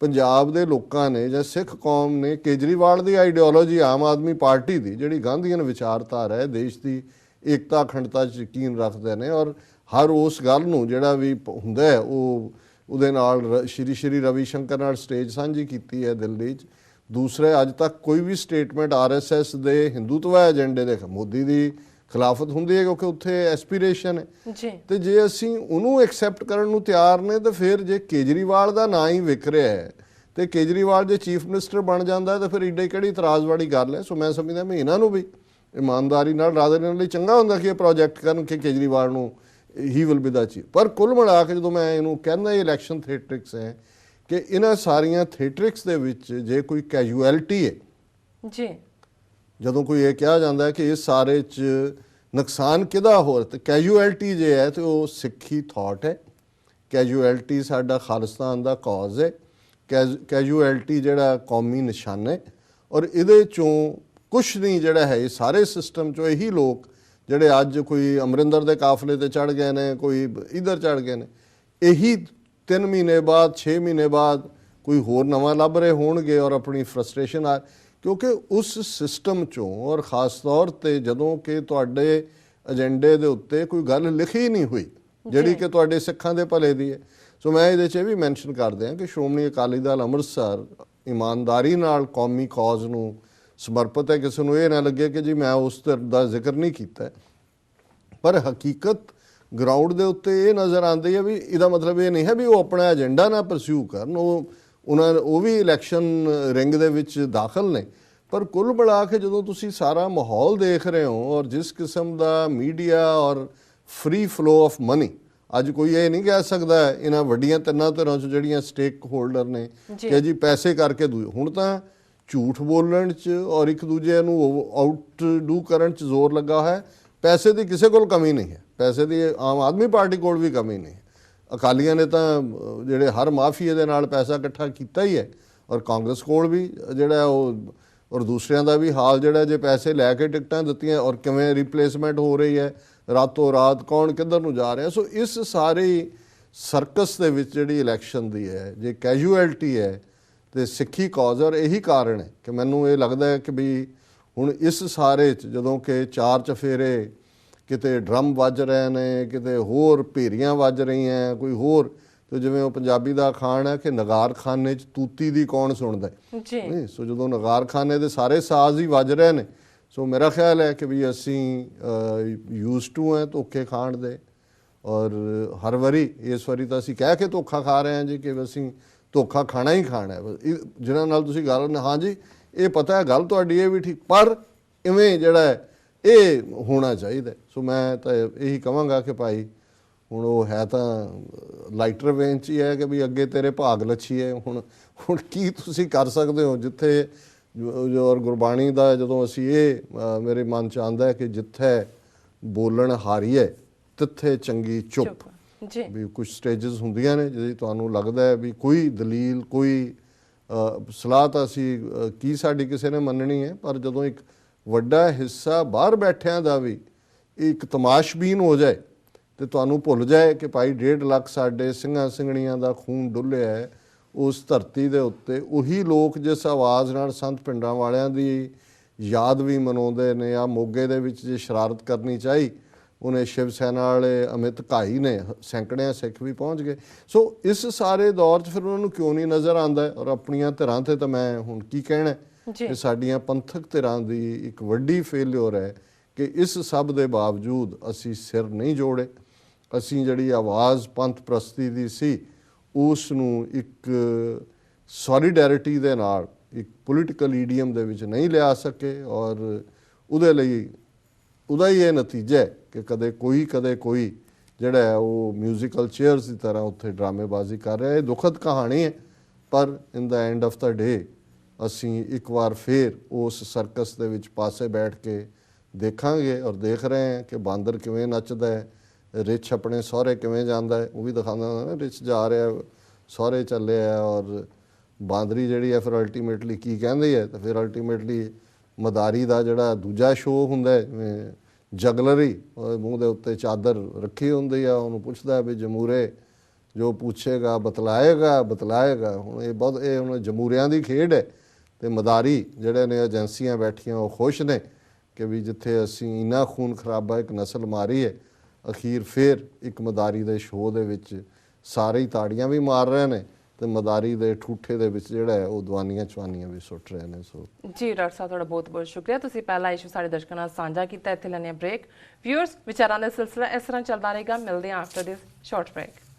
ਪੰਜਾਬ ਦੇ ਲੋਕਾਂ ਨੇ ਜਾਂ ਸਿੱਖ ਕੌਮ ਨੇ ਕੇਜਰੀਵਾਲ ਦੀ ਆਈਡੀਓਲੋਜੀ ਆਮ ਆਦਮੀ ਪਾਰਟੀ ਦੀ, ਜਿਹੜੀ ਗਾਂਧੀਅਨ ਵਿਚਾਰਧਾਰਾ ਹੈ, ਦੇਸ਼ ਦੀ ਏਕਤਾ, ਅਖੰਡਤਾ 'ਚ ਯਕੀਨ ਰੱਖਦੇ ਨੇ ਔਰ ਹਰ ਉਸ ਗੱਲ ਨੂੰ ਜਿਹੜਾ ਵੀ ਪ- ਹੁੰਦਾ ਹੈ, ਉਹ ਉਹਦੇ ਨਾਲ ਰ- ਸ਼੍ਰੀ ਸ਼੍ਰੀ ਰਵੀ ਸ਼ੰਕਰ ਨਾਲ ਸਟੇਜ ਸਾਂਝੀ ਕੀਤੀ ਹੈ ਦਿੱਲੀ 'ਚ। ਦੂਸਰੇ, ਅੱਜ ਤੱਕ ਕੋਈ ਵੀ ਸਟੇਟਮੈਂਟ ਆਰਐਸਐਸ ਦੇ ਹਿੰਦੂਤਵ ਏਜੰਡੇ ਦੇ, ਮੋਦੀ ਦੀ ਖਿਲਾਫਤ ਹੁੰਦੀ ਹੈ ਕਿਉਂਕਿ ਉੱਥੇ ਐਸਪੀਰੇਸ਼ਨ ਹੈ। ਜੀ। ਤੇ ਜੇ ਅਸੀਂ ਉਹਨੂੰ ਐਕਸੈਪਟ ਕਰਨ ਨੂੰ ਤਿਆਰ ਨੇ ਤਾਂ ਫਿਰ ਜੇ ਕੇਜਰੀਵਾਲ ਦਾ ਨਾਂ ਹੀ ਵਿਕ ਰਿਹਾ ਹੈ ਤੇ ਕੇਜਰੀਵਾਲ ਜੇ ਚੀਫ ਮਿਨਿਸਟਰ ਬਣ ਜਾਂਦਾ ਤਾਂ ਫਿਰ ਏਡੀ ਕਿਹੜੀ ਇਤਰਾਜ਼ ਵਾਲੀ ਗੱਲ ਹੈ? ਸੋ ਮੈਂ ਸਮਝਦਾ ਮੈਂ ਇਹਨਾਂ ਨੂੰ ਵੀ ਇਮਾਨਦਾਰੀ ਨਾਲ ਰਾਜ ਦੇਣ ਲਈ ਚੰਗਾ ਹੁੰਦਾ ਕਿ ਇਹ ਪ੍ਰੋਜੈਕਟ ਕਰਨ ਕਿ ਕੇਜਰੀਵਾਲ ਨੂੰ ਹੀ ਵਿਲ ਬੀ ਦਾ ਚੀਫ ਪਰ ਕੁੱਲ ਮਿਲਾ ਕੇ ਜਦੋਂ ਮੈਂ ਇਹਨੂੰ ਕਹਿੰਦਾ ਇਹ ਇਲੈਕਸ਼ਨ ਥੀਏਟ੍ਰਿਕਸ ਹੈ ਕਿ ਇਹਨਾਂ ਸਾਰੀਆਂ ਥੀਏਟ੍ਰਿਕਸ ਦੇ ਵਿੱਚ ਜੇ ਕੋਈ ਕੈਜੂਅਲਟੀ ਹੈ ਜੀ। ਜਦੋਂ ਕੋਈ ਇਹ ਕਿਹਾ ਜਾਂਦਾ ਹੈ ਕਿ ਇਸ ਸਾਰੇ ਚ ਨੁਕਸਾਨ ਕਿਹਦਾ ਹੋਰ ਰਿਹਾ ਤੇ ਕੈਜੂਅਲਟੀ ਜੇ ਹੈ, ਤੇ ਉਹ ਸਿੱਖੀ ਥਾਟ ਹੈ। ਕੈਜੂਅਲਟੀ ਸਾਡਾ ਖਾਲਿਸਤਾਨ ਦਾ ਕਾਜ਼ ਹੈ। ਕੈਜੂਅਲਟੀ ਜਿਹੜਾ ਕੌਮੀ ਨਿਸ਼ਾਨ ਹੈ। ਔਰ ਇਹਦੇ ਚੋਂ ਕੁਛ ਨਹੀਂ ਜਿਹੜਾ ਹੈ, ਇਹ ਸਾਰੇ ਸਿਸਟਮ ਚੋਂ ਇਹੀ ਲੋਕ ਜਿਹੜੇ ਅੱਜ ਕੋਈ ਅਮਰਿੰਦਰ ਦੇ ਕਾਫਲੇ ਤੇ ਚੜ ਗਏ ਨੇ, ਕੋਈ ਇਧਰ ਚੜ ਗਏ ਨੇ, ਇਹੀ 3 ਮਹੀਨੇ ਬਾਅਦ 6 ਮਹੀਨੇ ਬਾਅਦ ਕੋਈ ਹੋਰ ਨਵਾਂ ਲੱਭ ਰਹੇ ਹੋਣਗੇ ਔਰ ਆਪਣੀ ਫਰਸਟ੍ਰੇਸ਼ਨ ਆ ਕਿਉਂਕਿ ਉਸ ਸਿਸਟਮ ਚੋਂ ਔਰ ਖਾਸ ਤੌਰ ਤੇ ਜਦੋਂ ਕਿ ਤੁਹਾਡੇ ਏਜੰਡੇ ਦੇ ਉੱਤੇ ਕੋਈ ਗੱਲ ਲਿਖੀ ਨਹੀਂ ਹੋਈ ਜਿਹੜੀ ਕਿ ਤੁਹਾਡੇ ਸਿੱਖਾਂ ਦੇ ਭਲੇ ਦੀ ਹੈ। ਸੋ ਮੈਂ ਇਹਦੇ 'ਚ ਵੀ ਮੈਂਸ਼ਨ ਕਰ ਦਿਆਂ ਕਿ ਸ਼੍ਰੋਮਣੀ ਅਕਾਲੀ ਦਲ ਅੰਮ੍ਰਿਤਸਰ ਇਮਾਨਦਾਰੀ ਨਾਲ ਕੌਮੀ ਕੌਜ਼ ਨੂੰ ਸਮਰਪਿਤ ਹੈ। ਕਿਸੇ ਨੂੰ ਇਹ ਨਾ ਲੱਗੇ ਕਿ ਜੀ ਮੈਂ ਉਸ ਦਾ ਜ਼ਿਕਰ ਨਹੀਂ ਕੀਤਾ ਹੈ। ਪਰ ਹਕੀਕਤ ਗਰਾਊਂਡ ਦੇ ਉੱਤੇ ਇਹ ਨਜ਼ਰ ਆਉਂਦੀ ਹੈ ਵੀ ਇਹਦਾ ਮਤਲਬ ਇਹ ਨਹੀਂ ਹੈ ਵੀ ਉਹ ਆਪਣਾ ਏਜੰਡਾ ਨਾ ਪਰਸਿਊ ਕਰਨ ਉਹ ਉਹਨਾਂ ਉਹ ਵੀ ਇਲੈਕਸ਼ਨ ਰਿੰਗ ਦੇ ਵਿੱਚ ਦਾਖਲ ਨੇ। ਪਰ ਕੁੱਲ ਮਿਲਾ ਕੇ ਜਦੋਂ ਤੁਸੀਂ ਸਾਰਾ ਮਾਹੌਲ ਦੇਖ ਰਹੇ ਹੋ ਔਰ ਜਿਸ ਕਿਸਮ ਦਾ ਮੀਡੀਆ ਔਰ ਫ੍ਰੀ ਫਲੋ ਆਫ ਮਨੀ ਅੱਜ ਕੋਈ ਇਹ ਨਹੀਂ ਕਹਿ ਸਕਦਾ ਇਹਨਾਂ ਵੱਡੀਆਂ ਤਿੰਨਾਂ ਧਿਰਾਂ ਚ ਜਿਹੜੀਆਂ ਸਟੇਕ ਹੋਲਡਰ ਨੇ। ਕਿ ਜੀ ਪੈਸੇ ਕਰਕੇ ਦੂ ਹੁਣ ਤਾਂ ਝੂਠ ਬੋਲਣ ਚ ਔਰ ਇੱਕ ਦੂਜੇ ਨੂੰ ਆਊਟ ਡੂ ਕਰਨ ਚ ਜ਼ੋਰ ਲੱਗਾ ਹੈ। ਪੈਸੇ ਦੀ ਕਿਸੇ ਕੋਲ ਕਮੀ ਨਹੀਂ ਹੈ। ਪੈਸੇ ਦੀ ਆਮ ਆਦਮੀ ਪਾਰਟੀ ਕੋਲ ਵੀ ਕਮੀ ਨਹੀਂ ਹੈ। ਅਕਾਲੀਆਂ ਨੇ ਤਾਂ ਜਿਹੜੇ ਹਰ ਮਾਫੀਏ ਦੇ ਨਾਲ ਪੈਸਾ ਇਕੱਠਾ ਕੀਤਾ ਹੀ ਹੈ ਔਰ ਕਾਂਗਰਸ ਕੋਲ ਵੀ ਜਿਹੜਾ ਉਹ, ਔਰ ਦੂਸਰਿਆਂ ਦਾ ਵੀ ਹਾਲ ਜਿਹੜਾ ਜੇ ਪੈਸੇ ਲੈ ਕੇ ਟਿਕਟਾਂ ਦਿੱਤੀਆਂ ਔਰ ਕਿਵੇਂ ਰਿਪਲੇਸਮੈਂਟ ਹੋ ਰਹੀ ਹੈ, ਰਾਤੋਂ ਰਾਤ ਕੌਣ ਕਿੱਧਰ ਨੂੰ ਜਾ ਰਿਹਾ? ਸੋ ਇਸ ਸਾਰੇ ਸਰਕਸ ਦੇ ਵਿੱਚ ਜਿਹੜੀ ਇਲੈਕਸ਼ਨ ਦੀ ਹੈ, ਜੇ ਕੈਜੂਅਲਟੀ ਹੈ, ਤੇ ਸਿੱਖੀ ਕਾਜ਼ ਔਰ ਇਹੀ ਕਾਰਨ ਹੈ ਕਿ ਮੈਨੂੰ ਇਹ ਲੱਗਦਾ ਹੈ ਕਿ ਵੀ ਹੁਣ ਇਸ ਸਾਰੇ ਚ ਜਦੋਂ ਕਿ ਚਾਰ ਚਫੇਰੇ ਕਿਤੇ ਡਰਮ ਵੱਜ ਰਹੇ ਨੇ ਕਿਤੇ ਹੋਰ ਭੇਰੀਆਂ ਵੱਜ ਰਹੀਆਂ ਕੋਈ ਹੋਰ। ਤੇ ਜਿਵੇਂ ਉਹ ਪੰਜਾਬੀ ਦਾ ਖਾਣ ਹੈ ਕਿ ਨਗਾਰਖਾਨੇ ਚ ਤੂਤੀ ਦੀ ਕੌਣ ਸੁਣਦਾ? ਜੀ। ਨਹੀਂ ਸੋ ਜਦੋਂ ਨਗਾਰਖਾਨੇ ਦੇ ਸਾਰੇ ਸਾਜ਼ ਹੀ ਵੱਜ ਰਹੇ ਨੇ ਸੋ ਮੇਰਾ ਖਿਆਲ ਹੈ ਕਿ ਵੀ ਅਸੀਂ ਯੂਜ਼ ਟੂ ਹੈ ਧੋਖੇ ਖਾਣ ਦੇ। ਔਰ ਹਰ ਵਾਰੀ ਇਸ ਵਾਰੀ ਤਾਂ ਅਸੀਂ ਕਹਿ ਕੇ ਧੋਖਾ ਖਾ ਰਹੇ ਹਾਂ ਜੀ ਕਿ ਅਸੀਂ ਧੋਖਾ ਖਾਣਾ ਹੀ ਖਾਣਾ ਹੈ। ਜਿਹਨਾਂ ਨਾਲ ਤੁਸੀਂ ਗੱਲ ਹਾਂ ਜੀ ਇਹ ਪਤਾ ਹੈ ਗੱਲ ਤੁਹਾਡੀ ਇਹ ਵੀ ਠੀਕ ਪਰ ਇਵੇਂ ਜਿਹੜਾ ਹੈ ਇਹ ਹੋਣਾ ਚਾਹੀਦਾ। ਹੈ। ਸੋ ਮੈਂ ਤਾਂ ਇਹੀ ਕਹਾਂਗਾ ਕਿ ਭਾਈ ਹੁਣ ਉਹ ਹੈ ਤਾਂ ਲਾਈਟਰ ਵੇਨ ਚ ਹੀ ਹੈ ਕਿ ਵੀ ਅੱਗੇ ਤੇਰੇ ਭਾਗ ਲੱਛੀ ਹੈ। ਹੁਣ ਹੁਣ ਕੀ ਤੁਸੀਂ ਕਰ ਸਕਦੇ ਹੋ? ਜਿੱਥੇ ਜੋ ਔਰ ਗੁਰਬਾਣੀ ਦਾ ਜਦੋਂ ਅਸੀਂ ਇਹ ਮੇਰੇ ਮਨ ਚ ਆਂਦਾ ਹੈ ਕਿ ਜਿੱਥੇ ਬੋਲਣ ਹਾਰੀਏ ਤਿੱਥੇ ਚੰਗੀ ਚੁੱਪ। ਜੀ। ਵੀ ਕੁਝ ਸਟੇजेस ਹੁੰਦੀਆਂ ਨੇ ਜਿਹਦੀ ਤੁਹਾਨੂੰ ਲੱਗਦਾ ਹੈ ਵੀ ਕੋਈ ਦਲੀਲ ਕੋਈ ਸਲਾਹ ਤਾਂ ਅਸੀਂ ਕੀ ਸਾਡੀ ਕਿਸੇ ਨੇ ਮੰਨਣੀ ਹੈ ਪਰ ਜਦੋਂ ਇੱਕ ਵੱਡਾ ਹਿੱਸਾ ਬਾਹਰ ਬੈਠਿਆਂ ਦਾ ਵੀ ਇੱਕ ਤਮਾਸ਼ਬੀਨ ਹੋ ਜਾਏ ਤੇ ਤੁਹਾਨੂੰ ਭੁੱਲ ਜਾਏ ਕਿ ਭਾਈ 1.5 ਲੱਖ ਸਾਡੇ ਸਿੰਘਾਂ ਸਿੰਘਣੀਆਂ ਦਾ ਖੂਨ ਡੁੱਲਿਆ ਹੈ, ਉਸ ਧਰਤੀ ਦੇ ਉੱਤੇ ਉਹੀ ਲੋਕ ਜਿਸ ਆਵਾਜ਼ ਨਾਲ ਸੰਤ ਪਿੰਡਾਂ ਵਾਲਿਆਂ ਦੀ ਯਾਦ ਵੀ ਮਨਾਉਂਦੇ ਨੇ ਆ ਮੋਗੇ ਦੇ ਵਿੱਚ ਜੇ ਸ਼ਰਾਰਤ ਕਰਨੀ ਚਾਹੀ, ਉਹਨੇ ਸ਼ਿਵ ਸੈਨਾ ਵਾਲੇ ਅਮਿਤ ਘਾਈ ਨੇ, ਸੈਂਕੜਿਆਂ ਸਿੱਖ ਵੀ ਪਹੁੰਚ ਗਏ। ਸੋ ਇਸ ਸਾਰੇ ਦੌਰ 'ਚ ਫਿਰ ਉਹਨਾਂ ਨੂੰ ਕਿਉਂ ਨਹੀਂ ਨਜ਼ਰ ਆਉਂਦਾ ਔਰ ਆਪਣੀਆਂ ਧਿਰਾਂ ਤੇ ਤਾਂ ਮੈਂ ਹੁਣ ਕੀ ਕਹਿਣਾ ਹੈ? ਸਾਡੀਆਂ ਪੰਥਕ ਧਿਰਾਂ ਦੀ ਇੱਕ ਵੱਡੀ ਫੇਲਿਓਰ ਹੈ ਕਿ ਇਸ ਸਭ ਦੇ ਬਾਵਜੂਦ ਅਸੀਂ ਸਿਰ ਨਹੀਂ ਜੋੜੇ ਅਸੀਂ ਜਿਹੜੀ ਆਵਾਜ਼ ਪੰਥ ਪ੍ਰਸਤੀ ਦੀ ਸੀ ਉਸ ਨੂੰ ਇੱਕ ਸੋਲੀਡੈਰਿਟੀ ਦੇ ਨਾਲ, ਇੱਕ ਪੋਲੀਟੀਕਲ ਈਡੀਅਮ ਦੇ ਵਿੱਚ ਨਹੀਂ ਲਿਆ ਸਕੇ ਔਰ ਉਹਦੇ ਲਈ ਉਹਦਾ ਹੀ ਇਹ ਨਤੀਜਾ ਹੈ ਕਿ ਕਦੇ ਕੋਈ ਕਦੇ ਕੋਈ ਜਿਹੜਾ ਹੈ ਉਹ ਮਿਊਜ਼ੀਕਲ ਚੇਅਰਸ ਦੀ ਤਰ੍ਹਾਂ ਉੱਥੇ ਡਰਾਮੇਬਾਜ਼ੀ ਕਰ ਰਿਹਾ ਹੈ ਇਹ ਦੁਖਦ ਕਹਾਣੀ ਹੈ, ਪਰ ਇਨ ਦਾ ਐਂਡ ਆਫ ਦਾ ਡੇ ਅਸੀਂ ਇੱਕ ਵਾਰ ਫੇਰ ਉਸ ਸਰਕਸ ਦੇ ਵਿੱਚ ਪਾਸੇ ਬੈਠ ਕੇ ਦੇਖਾਂਗੇ ਔਰ ਦੇਖ ਰਹੇ ਹਾਂ ਕਿ ਬਾਂਦਰ ਕਿਵੇਂ ਨੱਚਦਾ ਹੈ, ਰਿਛ ਆਪਣੇ ਸਹੁਰੇ ਕਿਵੇਂ ਜਾਂਦਾ ਹੈ, ਉਹ ਵੀ ਦਿਖਾਉਂਦਾ ਹੁੰਦਾ ਨਾ, ਰਿਛ ਜਾ ਰਿਹਾ, ਸਹੁਰੇ ਚੱਲਿਆ ਔਰ ਬਾਂਦਰੀ ਜਿਹੜੀ ਹੈ ਫਿਰ ਅਲਟੀਮੇਟਲੀ ਕੀ ਕਹਿੰਦੀ ਹੈ, ਤਾਂ ਫਿਰ ਅਲਟੀਮੇਟਲੀ ਮਦਾਰੀ ਦਾ ਜਿਹੜਾ ਦੂਜਾ ਸ਼ੋਅ ਹੁੰਦਾ ਹੈ, ਜਿਵੇਂ ਜਗਲਰੀ, ਉਹਦੇ ਮੂੰਹ ਦੇ ਉੱਤੇ ਚਾਦਰ ਰੱਖੀ ਹੁੰਦੀ ਆ, ਉਹਨੂੰ ਪੁੱਛਦਾ ਵੀ ਜਮੂਰੇ, ਜੋ ਪੁੱਛੇਗਾ ਬਤਲਾਏਗਾ ਬਤਲਾਏਗਾ। ਹੁਣ ਇਹ ਬਹੁਤ, ਇਹ ਹੁਣ ਜਮੂਰਿਆਂ ਦੀ ਖੇਡ ਹੈ। ਤੇ ਮਦਾਰੀ ਜਿਹੜੇ ਨੇ ਏਜੰਸੀਆਂ ਬੈਠੀਆਂ, ਉਹ ਖੁਸ਼ ਨੇ ਕਿ ਵੀ ਜਿੱਥੇ ਅਸੀਂ ਇਨਾ ਖੂਨ ਖਰਾਬਾ ਇੱਕ ਨਸਲ ਮਾਰੀ ਹੈ ਅਖੀਰ ਫੇਰ ਇੱਕ ਮਦਾਰੀ ਦੇ ਸ਼ੋਅ ਦੇ ਵਿੱਚ ਸਾਰੇ ਹੀ ਤਾੜੀਆਂ ਵੀ ਮਾਰ ਰਹੇ ਨੇ ਤੇ ਮਦਾਰੀ ਦੇ ਠੂਠੇ ਦੇ ਵਿੱਚ ਜਿਹੜਾ ਹੈ, ਉਹ ਦਵਾਨੀਆਂ ਚਵਾਨੀਆਂ ਵੀ ਸੁੱਟ ਰਹੇ ਨੇ, ਸੋ ਜੀ, ਡਾਕਟਰ ਸਾਹਿਬ, ਤੁਹਾਡਾ ਬਹੁਤ ਬਹੁਤ ਸ਼ੁਕਰੀਆ। ਤੁਸੀਂ ਪਹਿਲਾ ਇਸ਼ੂ ਸਾਡੇ ਦਰਸ਼ਕਾਂ ਨਾਲ ਸਾਂਝਾ ਕੀਤਾ, ਇੱਥੇ ਲੈਣੇ ਬ੍ਰੇਕ ਵਿਊਅਰਸ ਵਿਚਾਰਾਂ ਦਾ ਸਿਲਸਿਲਾ ਇਸ ਤਰ੍ਹਾਂ ਚੱਲਦਾ ਰਹੇਗਾ। ਮਿਲਦੇ ਹਾਂ ਆਫਟਰ ਦਿਸ ਸ਼ਾਰਟ ਬ੍ਰੇਕ